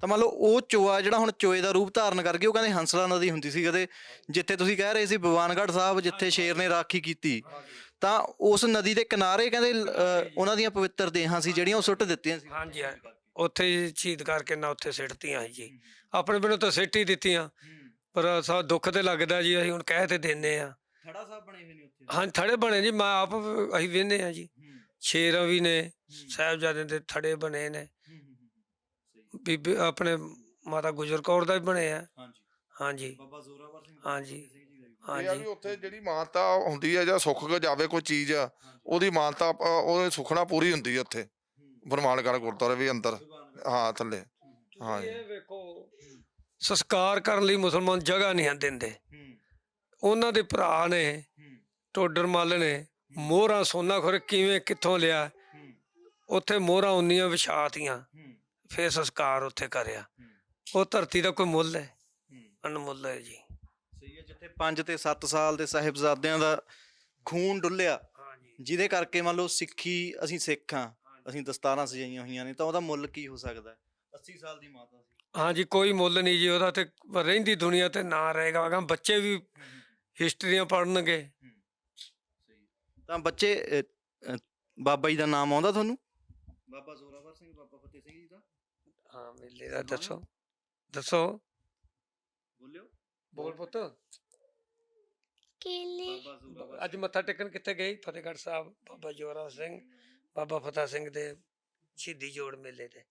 ਤਾਂ ਮੰਨ ਲਓ ਉਹ ਚੋਆ ਜਿਹੜਾ ਹੁਣ ਚੋਏ ਦਾ ਰੂਪ ਧਾਰਨ ਕਰ ਗਿਆ ਉਹ ਕਹਿੰਦੇ ਹੰਸਲਾ ਨਦੀ ਹੁੰਦੀ ਸੀ ਕਦੇ ਜਿੱਥੇ ਤੁਸੀਂ ਕਹਿ ਰਹੇ ਸੀ ਭਗਵਾਨਗੜ੍ਹ ਸਾਹਿਬ ਜਿੱਥੇ ਸ਼ੇਰ ਨੇ ਰਾਖੀ ਕੀਤੀ ਤਾਂ ਉਸ ਨਦੀ ਦੇ ਕਿਨਾਰੇ ਕਹਿੰਦੇ ਅਹ, ਉਹਨਾਂ ਦੀਆਂ ਪਵਿੱਤਰ ਦੇਹਾਂ ਸੀ ਜਿਹੜੀਆਂ ਉਹ ਸੁੱਟ ਦਿੱਤੀਆਂ ਸੀ। ਹਾਂਜੀ ਹਾਂ। ਉੱਥੇ ਹੀ ਸ਼ਹੀਦ ਕਰਕੇ ਨਾ ਉੱਥੇ ਸਿੱਟਤੀਆਂ ਸੀ ਜੀ। ਆਪਣੇ ਪਿੰਡੋਂ ਤਾਂ ਸਿੱਟ ਹੀ ਦਿੱਤੀਆਂ। ਪਰ ਸਾ ਦੁੱਖ ਤੇ ਲੱਗਦਾ ਜੀ ਅਸੀਂ ਹੁਣ ਕਹਿ ਤੇ ਦਿੰਨੇ ਆ। ਥੜਾ ਸਾਹਿਬ ਬਣੇ ਹੋਏ ਨੇ ਉੱਥੇ। ਹਾਂ ਥੜੇ ਬਣੇ ਜੀ ਮੈਂ ਆਪ ਅਸੀਂ ਵੇਨੇ ਆ ਜੀ। ਸ਼ੇਰ ਵੀ ਨੇ ਸਾਹਿਬਜ਼ਾਦੇ ਦੇ ਥੜੇ ਬਣੇ ਨੇ। ਬੀਬੀ ਆਪਣੇ ਮਾਤਾ ਗੁਜਰ ਕੌਰ ਦਾ ਵੀ ਬਣੇ ਆ। ਹਾਂਜੀ। ਹਾਂਜੀ। ਬਾਬਾ ਜ਼ੋਰਾਵਰ ਸਿੰਘ ਹਾਂਜੀ। ਵੀ ਉੱਥੇ ਜਿਹੜੀ ਮਾਨਤਾ ਹੁੰਦੀ ਹੈ ਜਾਂ ਸੁੱਖ ਕੇ ਜਾਵੇ ਕੋਈ ਚੀਜ਼ ਉਹਦੀ ਮਾਨਤਾ ਅ, ਉਹਦੇ ਸੁਖਣਾ ਪੂਰੀ ਹੁੰਦੀ ਹੈ ਉੱਥੇ। ਬਰਮਾਨਗੜ ਗੁਰਦੁਆਰੇ ਵੀ ਅੰਦਰ। ਹਾਂ ਥੱਲੇ। ਹਾਂ। ਜੀ। ਇਹ ਵੇਖੋ ਸੰਸਕਾਰ ਕਰਨ ਲਈ ਮੁਸਲਮਾਨ ਜਗ੍ਹਾ ਨਹੀਂ ਦਿੰਦੇ। ਉਹਨਾਂ ਦੇ ਭਰਾ ਨੇ ਟੋਡਰ ਮੱਲ ਨੇ ਮੋਹਰਾਂ ਸੋਨਾ ਖੁਰ ਕਿਵੇਂ ਕਿੱਥੋਂ ਲਿਆ? ਉੱਥੇ ਮੋਹਰਾਂ ਉਨੀਆਂ ਵਿਛਾਤੀਆਂ ਫੇਰ ਸੰਸਕਾਰ ਉੱਥੇ ਕਰਿਆ। ਉਹ ਧਰਤੀ ਦਾ ਕੋਈ ਮੁੱਲ ਹੈ? ਅਨਮੁੱਲ ਹੈ ਜੀ। ਸਹੀ ਹੈ ਜਿੱਥੇ 5 ਤੇ 7 ਸਾਲ ਦੇ ਸਾਹਿਬਜ਼ਾਦਿਆਂ ਦਾ ਖੂਨ ਡੁੱਲਿਆ ਜਿਹਦੇ ਕਰਕੇ ਮੰਨ ਲਓ ਸਿੱਖੀ ਅਸੀਂ ਸਿੱਖ ਹਾਂ ਅਸੀਂ ਦਸਤਾਰਾਂ ਸਜਾਈਆਂ ਹੋਈਆਂ ਨੇ ਤਾਂ ਉਹਦਾ ਮੁੱਲ ਕੀ ਹੋ ਸਕਦਾ ਹੈ? 80 ਸਾਲ ਦੀ ਮਾਤਾ ਸੀ। ਹਾਂਜੀ ਕੋਈ ਮੁੱਲ ਨਹੀਂ ਜੀ ਉਹਦਾ ਤੇ ਰਹਿੰਦੀ ਦੁਨੀਆ ਤੇ ਨਾ ਰਹੇਗਾ ਬੱਚੇ ਵੀ ਹਿਸਟਰੀਆਂ ਪੜ੍ਹਨਗੇ। ਤਾਂ ਬੱਚੇ ਅ, ਅ, ਬਾਬਾ ਜੀ ਦਾ ਨਾਮ ਆਉਂਦਾ ਤੁਹਾਨੂੰ? ਬਾਬਾ ਜ਼ੋਰਾਵਰ ਸਿੰਘ ਬਾਬਾ ਫਤਿਹ ਸਿੰਘ ਜੀ ਦਾ। ਹਾਂ ਮੇਲੇ ਦਾ ਦੱਸੋ। ਦੱਸੋ। ਬੋਲਿਓ। ਬੋਲ ਪੁੱਤ। ਕਿਲੇ। ਬਾਬਾ ਜ਼ੋਰਾਵਰ ਅੱਜ ਮੱਥਾ ਟੇਕਣ ਕਿੱਥੇ ਗਈ ਫਤਿਹਗੜ੍ਹ ਸਾਹਿਬ ਬਾਬਾ ਜੋਰਾ ਸਿੰਘ ਬਾਬਾ ਫਤਿਹ ਸਿੰਘ ਦੇ ਸ਼ਹੀਦੀ ਜੋੜ ਮੇਲੇ ਤੇ।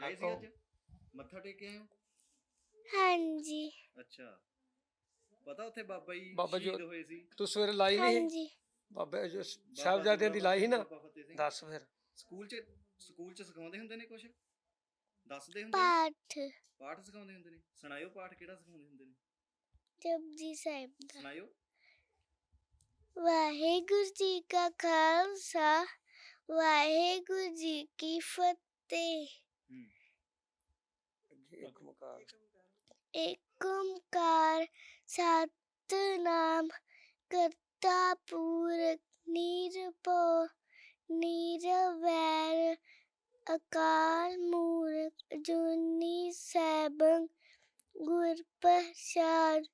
ਗਏ ਸੀ ਅੱਜ? ਮੱਥਾ ਟੇਕ ਕੇ ਆਏ ਹੋ? ਹਾਂਜੀ। ਅੱਛਾ। ਪਤਾ ਉੱਥੇ ਬਾਬਾ ਜੀ ਬਾਬਾ ਜੀ- ਸ਼ਹੀਦ ਹੋਏ ਸੀ? ਤੂੰ ਸਵੇਰੇ ਲਾਈ ਨਹੀਂ? ਹਾਂਜੀ। ਬਾਬਾ ਜੋ ਸਾਹਿਬਜ਼ਾਦਿਆਂ ਦੀ ਲਾਈ ਸੀ ਨਾ। ਬਾਬਾ ਫਤਿਹ ਸਿੰਘ। ਦੱਸ ਫਿਰ। ਸਕੂਲ 'ਚ ਸਕੂਲ 'ਚ ਸਿਖਾਉਂਦੇ ਹੁੰਦੇ ਨੇ ਕੁਝ ਦੱਸਦੇ ਹੁੰਦੇ ਨੇ? ਪਾਠ। ਪਾਠ ਸਿਖਾਉਂਦੇ ਹੁੰਦੇ ਨੇ? ਸੁਣਾਇਓ ਪਾਠ ਕਿਹੜਾ ਸਿਖਾਉਂਦੇ ਹੁੰਦੇ ਨੇ? ਜਪਜੀ ਸਾਹਿਬ ਦਾ। ਸੁਣਾਇਓ। ਵਾਹਿਗੁਰੂ ਜੀ ਕਾ ਖਾਲਸਾ ਵਾਹਿਗੁਰੂ ਜੀ ਕੀ ਫਤਿਹ। ਇੱਕ ਮੁਕਾਰ। ਏਕ ਓੰਕਾਰ ਸਤਨਾਮ ਕਰਤਾ ਪੁਰਖ ਨਿਰਭਉ, ਨਿਰਵੈਰ, ਅਕਾਲ ਮੂਰਤ ਜੁਨੀ ਸੈਭੰ, ਗੁਰ ਪ੍ਰਸਾਦ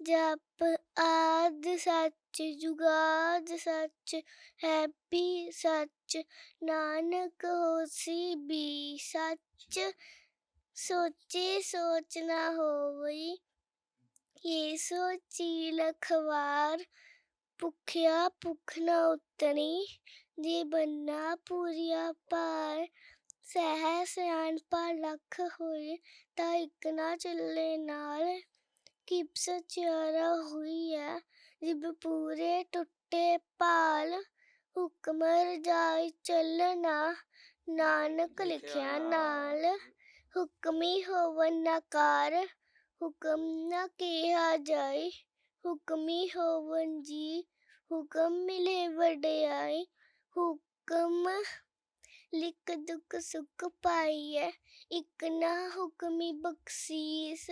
ਜਪ ਆਦ ਸੱਚ, ਜੁਗਾਦ ਸੱਚ ਹੈ ਵੀ ਸੱਚ, ਨਾਨਕ ਹੋਸੀ ਵੀ ਸੱਚ, ਸੋਚੇ ਸੋਚ ਨਾ ਹੋਵਈ ਇਹ ਸੋਚੀ ਲਖਵਾਰ ਭੁਖਿਆ ਭੁਖ ਨਾ ਉਤਣੀ ਜੇ ਬੰਨਾ ਪੂਰੀਆ ਪਾਰ ਸਹਿ ਸਿਆਣ ਪਾ ਲੱਖ ਹੋਏ ਤਾਂ ਇੱਕ ਨਾ ਚੱਲੇ ਨਾਲ ਕਿਪਸ ਚਾਰਾ ਹੋਈ ਹੈ ਜਿਬ ਪੂਰੇ ਟੁੱਟੇ ਪਾਲ ਹੁਕਮ ਰਜਾਈ ਚੱਲਣਾ ਨਾਨਕ ਲਿਖਿਆ ਨਾਲ। ਹੁਕਮੀ ਹੋਵਨ ਨਕਾਰ ਹੁਕਮ ਨਾ ਕਿਹਾ ਜਾਏ ਹੁਕਮੀ ਹੋਵਨ ਜੀ। ਹੁਕਮ ਮਿਲੇ ਵਡਿਆਈ ਹੁਕਮ ਲਿਖ ਦੁਖ ਸੁਖ ਪਾਈਐ। ਇਕ ਨਾ ਹੁਕਮੀ ਬਖਸ਼ੀਸ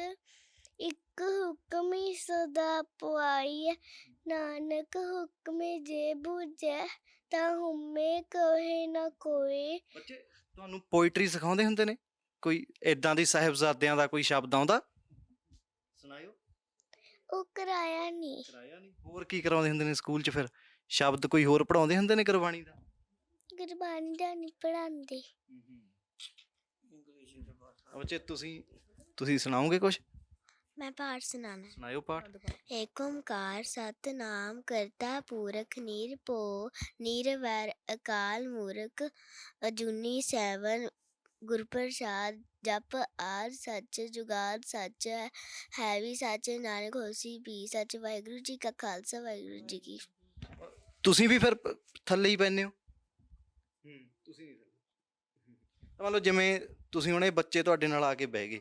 ਇਕ ਹੁਕਮੀ ਸਦਾ ਪੁਆਈਐ। ਨਾਨਕ ਹੁਕਮੇ ਜੇ ਬੁਝੈ ਤਾਂ ਹੁਮੇ ਕਹੇ ਨਾ ਕੋਏ। ਬੱਚੇ ਤੁਹਾਨੂੰ ਪੋਇਟਰੀ ਸਿਖਾਉਂਦੇ ਹੁੰਦੇ ਨੇ? ਕੋਈ ਇਦਾਂ ਦੀ ਸਾਹਿਬਜ਼ਾਦਿਆਂ ਦਾ ਕੋਈ ਸ਼ਬਦ ਆਉਂਦਾ? ਸੁਣਾਇਓ। ਉਹ ਕਰਾਇਆ ਨਹੀਂ ਕਰਾਇਆ ਨਹੀਂ ਹੋਰ ਕੀ ਕਰਾਉਂਦੇ ਹੁੰਦੇ ਨੇ ਸਕੂਲ 'ਚ ਫਿਰ? ਸ਼ਬਦ ਕੋਈ ਹੋਰ ਪੜਾਉਂਦੇ ਹੁੰਦੇ ਨੇ ਗੁਰਬਾਣੀ ਦਾ? ਗੁਰਬਾਣੀ ਦਾ ਨਹੀਂ ਪੜਾਉਂਦੇ ਬੱਚੇ ਤੁਸੀਂ ਤੁਸੀਂ ਸੁਣਾਓਗੇ ਕੁਝ ਮੈਂ ਪਾਠ ਸੁਣਾਣਾ ਸੁਣਾਇਓ ਪਾਠ। ਏਕ ਓੰਕਾਰ ਸਤਨਾਮ ਕਰਤਾ ਪੁਰਖ ਨਿਰਭਉ ਨਿਰਵੈਰ ਅਕਾਲ ਮੂਰਖ ਅਜੂਨੀ ਸੈਵਨ ਗੁਰ ਪ੍ਰਸਾਦ ਜਪ ਆਦ ਸੱਚ ਜੁਗਾਦ ਸੱਚ ਹੈ ਹੈ ਵੀ ਸੱਚ ਨਾਨਕ ਹੋਸੀ ਵੀ ਸੱਚ। ਵਾਹਿਗੁਰੂ ਜੀ ਕਾ ਖਾਲਸਾ ਵਾਹਿਗੁਰੂ ਜੀ ਕੀ ਤੁਸੀਂ ਵੀ ਫਿਰ ਥੱਲੇ ਹੀ ਪੈਂਦੇ ਹੋ? ਹੂੰ ਤੁਸੀਂ ਨਹੀਂ ਥੱਲੇ। ਮੰਨ ਲਓ ਜਿਵੇਂ ਤੁਸੀਂ ਹੁਣ ਇਹ ਬੱਚੇ ਤੁਹਾਡੇ ਨਾਲ ਆ ਕੇ ਬਹਿ ਗਏ।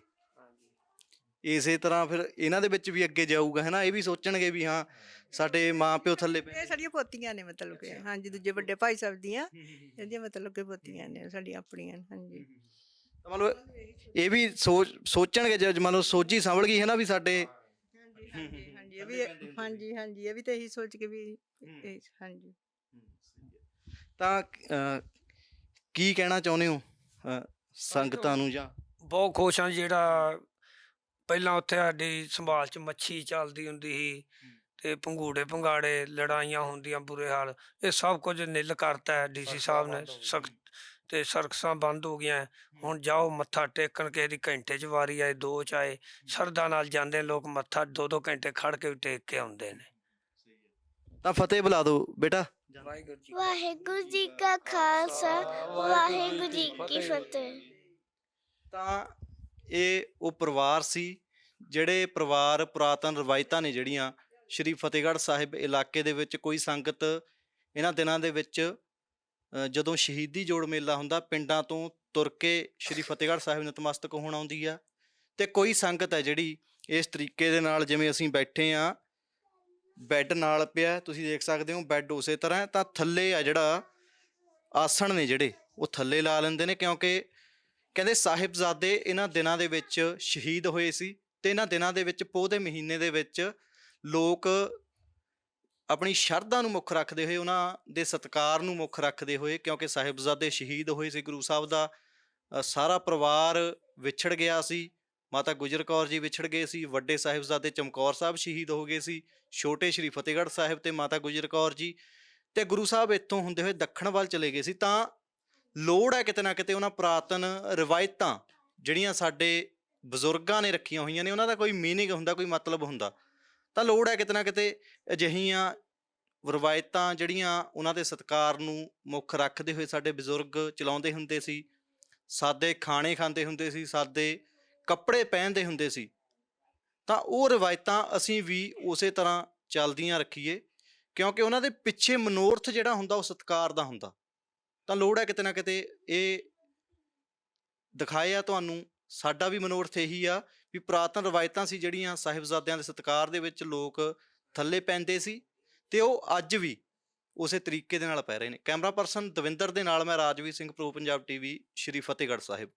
ਇਸੇ ਤਰ੍ਹਾਂ ਫਿਰ ਇਹਨਾਂ ਦੇ ਵਿੱਚ ਵੀ ਅੱਗੇ ਜਾਊਗਾ ਹੈ ਨਾ ਇਹ ਵੀ ਸੋਚਣਗੇ ਵੀ ਹਾਂ ਸਾਡੇ ਮਾਂ ਪਿਓ ਥੱਲੇ ਪੈ ਇਹ ਸਾਡੀਆਂ ਪੋਤੀਆਂ ਨੇ ਮਤਲਬ ਕਿ ਹਾਂਜੀ ਦੂਜੇ ਵੱਡੇ ਭਾਈ ਸਾਹਿਬ ਦੀਆਂ ਇਹਦੀਆਂ ਮਤਲਬ ਕਿ ਪੋਤੀਆਂ ਨੇ ਸਾਡੀਆਂ ਆਪਣੀਆਂ ਹਾਂਜੀ। ਤਾਂ ਮਤਲਬ ਇਹ ਵੀ ਸੋਚ ਸੋਚਣਗੇ ਜੇ ਮੰਨ ਲਓ ਸੋਝੀ ਸੰਭਲ ਗਈ ਹੈ ਨਾ ਵੀ ਸਾਡੇ। ਹਾਂਜੀ ਹਾਂਜੀ ਇਹ ਵੀ ਹਾਂਜੀ ਹਾਂਜੀ ਇਹ ਵੀ ਤਾਂ ਇਹੀ ਸੋਚ ਕੇ ਵੀ ਇਹ- ਹਾਂਜੀ। ਤਾਂ ਅਹ, ਕੀ ਕਹਿਣਾ ਚਾਹੁੰਦੇ ਹੋ ਅਹ, ਸੰਗਤਾਂ ਨੂੰ ਜਾਂ? ਬਹੁਤ ਖੁਸ਼ ਹਾਂ ਜਿਹੜਾ ਪਹਿਲਾਂ ਉੱਥੇ ਸਾਡੀ ਸੰਭਾਲ ਚ ਮੱਛੀ ਚੱਲਦੀ ਹੁੰਦੀ ਸੀ ਤੇ ਪੰਗੂੜੇ ਪੰਗਾੜੇ ਲੜਾਈਆਂ ਹੁੰਦੀਆਂ ਬੁਰੇ ਹਾਲ ਇਹ ਸਭ ਕੁਝ ਨਿਲ ਕਰਤਾ ਹੈ ਡੀਸੀ ਸਾਹਿਬ ਨੇ ਸਖਤ ਤੇ ਸਰਕਸਾਂ ਬੰਦ ਹੋ ਗਈਆਂ। ਹੁਣ ਜਾਓ ਮੱਥਾ ਟੇਕਣ ਕਿਸੇ ਦੀ ਘੰਟੇ ਚ ਵਾਰੀ ਆਏ ਦੋ ਚ ਆਏ। ਸਰਦਾ ਨਾਲ ਜਾਂਦੇ ਲੋਕ ਮੱਥਾ ਦੋ ਦੋ ਘੰਟੇ ਖੜ ਕੇ ਵੀ ਟੇਕ ਕੇ ਆਉਂਦੇ ਨੇ। ਤਾਂ ਫਤਿਹ ਬੁਲਾ ਦਿਓ ਬੇਟਾ। ਵਾਹਿਗੁਰੂ ਜੀ ਵਾਹਿਗੁਰੂ ਜੀ ਕਾ ਖਾਲਸਾ ਵਾਹਿਗੁਰੂ ਜੀ ਕੀ ਫਤਿਹ। ਤਾਂ ਇਹ ਉਹ ਪਰਿਵਾਰ ਸੀ ਜਿਹੜੇ ਪਰਿਵਾਰ ਪੁਰਾਤਨ ਰਵਾਇਤਾਂ ਨੇ ਜਿਹੜੀਆਂ ਸ਼੍ਰੀ ਫਤਿਹਗੜ੍ਹ ਸਾਹਿਬ ਇਲਾਕੇ ਦੇ ਵਿੱਚ ਕੋਈ ਸੰਗਤ ਇਹਨਾਂ ਦਿਨਾਂ ਦੇ ਵਿੱਚ ਜਦੋਂ ਸ਼ਹੀਦੀ ਜੋੜ ਮੇਲਾ ਹੁੰਦਾ, ਪਿੰਡਾਂ ਤੋਂ ਤੁਰ ਕੇ ਸ਼੍ਰੀ ਫਤਿਹਗੜ੍ਹ ਸਾਹਿਬ ਨਤਮਸਤਕ ਹੋਣ ਆਉਂਦੀ ਆ। ਤੇ ਕੋਈ ਸੰਗਤ ਹੈ ਜਿਹੜੀ ਇਸ ਤਰੀਕੇ ਦੇ ਨਾਲ ਜਿਵੇਂ ਅਸੀਂ ਬੈਠੇ ਆ, ਬੈੱਡ ਨਾਲ ਪਿਆ, ਤੁਸੀਂ ਦੇਖ ਸਕਦੇ ਹੋ ਬੈੱਡ ਉਸੇ ਤਰ੍ਹਾਂ ਤਾਂ ਥੱਲੇ ਆ ਜਿਹੜਾ ਆਸਣ ਨੇ ਜਿਹੜੇ, ਉਹ ਥੱਲੇ ਲਾ ਲੈਂਦੇ ਨੇ ਕਿਉਂਕਿ ਕਹਿੰਦੇ ਸਾਹਿਬਜ਼ਾਦੇ ਇਹਨਾਂ ਦਿਨਾਂ ਦੇ ਵਿੱਚ ਸ਼ਹੀਦ ਹੋਏ ਸੀ ਤੇ ਇਹਨਾਂ ਦਿਨਾਂ ਦੇ ਵਿੱਚ ਪੋਹ ਦੇ ਮਹੀਨੇ ਦੇ ਵਿੱਚ ਲੋਕ ਆਪਣੀ ਸ਼ਰਧਾ ਨੂੰ ਮੁੱਖ ਰੱਖਦੇ ਹੋਏ, ਉਹਨਾਂ ਦੇ ਸਤਿਕਾਰ ਨੂੰ ਮੁੱਖ ਰੱਖਦੇ ਹੋਏ, ਕਿਉਂਕਿ ਸਾਹਿਬਜ਼ਾਦੇ ਸ਼ਹੀਦ ਹੋਏ ਸੀ ਗੁਰੂ ਸਾਹਿਬ ਦਾ ਸਾਰਾ ਪਰਿਵਾਰ ਵਿਛੜ ਗਿਆ ਸੀ, ਮਾਤਾ ਗੁਜਰ ਕੌਰ ਜੀ ਵਿਛੜ ਗਏ ਸੀ, ਵੱਡੇ ਸਾਹਿਬਜ਼ਾਦੇ ਚਮਕੌਰ ਸਾਹਿਬ ਸ਼ਹੀਦ ਹੋ ਗਏ ਸੀ, ਛੋਟੇ ਸ਼੍ਰੀ ਫਤਿਹਗੜ੍ਹ ਸਾਹਿਬ ਤੇ ਮਾਤਾ ਗੁਜਰ ਕੌਰ ਜੀ ਤੇ ਗੁਰੂ ਸਾਹਿਬ ਇੱਥੋਂ ਹੁੰਦੇ ਹੋਏ ਦੱਖਣ ਵੱਲ ਚਲੇ ਗਏ ਸੀ। ਤਾਂ ਲੋੜ ਹੈ ਕਿਤੇ ਨਾ ਕਿਤੇ ਉਹਨਾਂ ਪੁਰਾਤਨ ਰਵਾਇਤਾਂ ਜਿਹੜੀਆਂ ਸਾਡੇ ਬਜ਼ੁਰਗਾਂ ਨੇ ਰੱਖੀਆਂ ਹੋਈਆਂ ਨੇ, ਉਹਨਾਂ ਦਾ ਕੋਈ ਮੀਨਿੰਗ ਹੁੰਦਾ, ਕੋਈ ਮਤਲਬ ਹੁੰਦਾ। ਤਾਂ ਲੋੜ ਹੈ ਕਿਤੇ ਨਾ ਕਿਤੇ ਅਜਿਹੀਆਂ ਰਵਾਇਤਾਂ ਜਿਹੜੀਆਂ ਉਹਨਾਂ ਦੇ ਸਤਿਕਾਰ ਨੂੰ ਮੁੱਖ ਰੱਖਦੇ ਹੋਏ ਸਾਡੇ ਬਜ਼ੁਰਗ ਚਲਾਉਂਦੇ ਹੁੰਦੇ ਸੀ, ਸਾਦੇ ਖਾਣੇ ਖਾਂਦੇ ਹੁੰਦੇ ਸੀ, ਸਾਦੇ ਕੱਪੜੇ ਪਹਿਨਦੇ ਹੁੰਦੇ ਸੀ, ਤਾਂ ਉਹ ਰਵਾਇਤਾਂ ਅਸੀਂ ਵੀ ਉਸੇ ਤਰ੍ਹਾਂ ਚੱਲਦੀਆਂ ਰੱਖੀਏ, ਕਿਉਂਕਿ ਉਹਨਾਂ ਦੇ ਪਿੱਛੇ ਮਨੋਰਥ ਜਿਹੜਾ ਹੁੰਦਾ ਉਹ ਸਤਿਕਾਰ ਦਾ ਹੁੰਦਾ। ਤਾਂ ਲੋੜ ਹੈ ਕਿਤੇ ਨਾ ਕਿਤੇ ਇਹ ਦਿਖਾਇਆ ਤੁਹਾਨੂੰ, ਸਾਡਾ ਵੀ ਮਨੋਰਥ ਇਹੀ ਆ ਵੀ ਪੁਰਾਤਨ ਰਵਾਇਤਾਂ ਸੀ ਜਿਹੜੀਆਂ ਸਾਹਿਬਜ਼ਾਦਿਆਂ ਦੇ ਸਤਿਕਾਰ ਦੇ ਵਿੱਚ ਲੋਕ ਥੱਲੇ ਪੈਂਦੇ ਸੀ ਤੇ ਉਹ ਅੱਜ ਵੀ ਉਸੇ ਤਰੀਕੇ ਦੇ ਨਾਲ ਪੈ ਰਹੇ ਨੇ। ਕੈਮਰਾ ਪਰਸਨ ਦਵਿੰਦਰ ਦੇ ਨਾਲ ਮੈਂ ਰਾਜਵੀਰ ਸਿੰਘ, ਪ੍ਰੋ ਪੰਜਾਬ ਟੀਵੀ ਸ਼੍ਰੀ ਫਤਿਹਗੜ੍ਹ ਸਾਹਿਬ।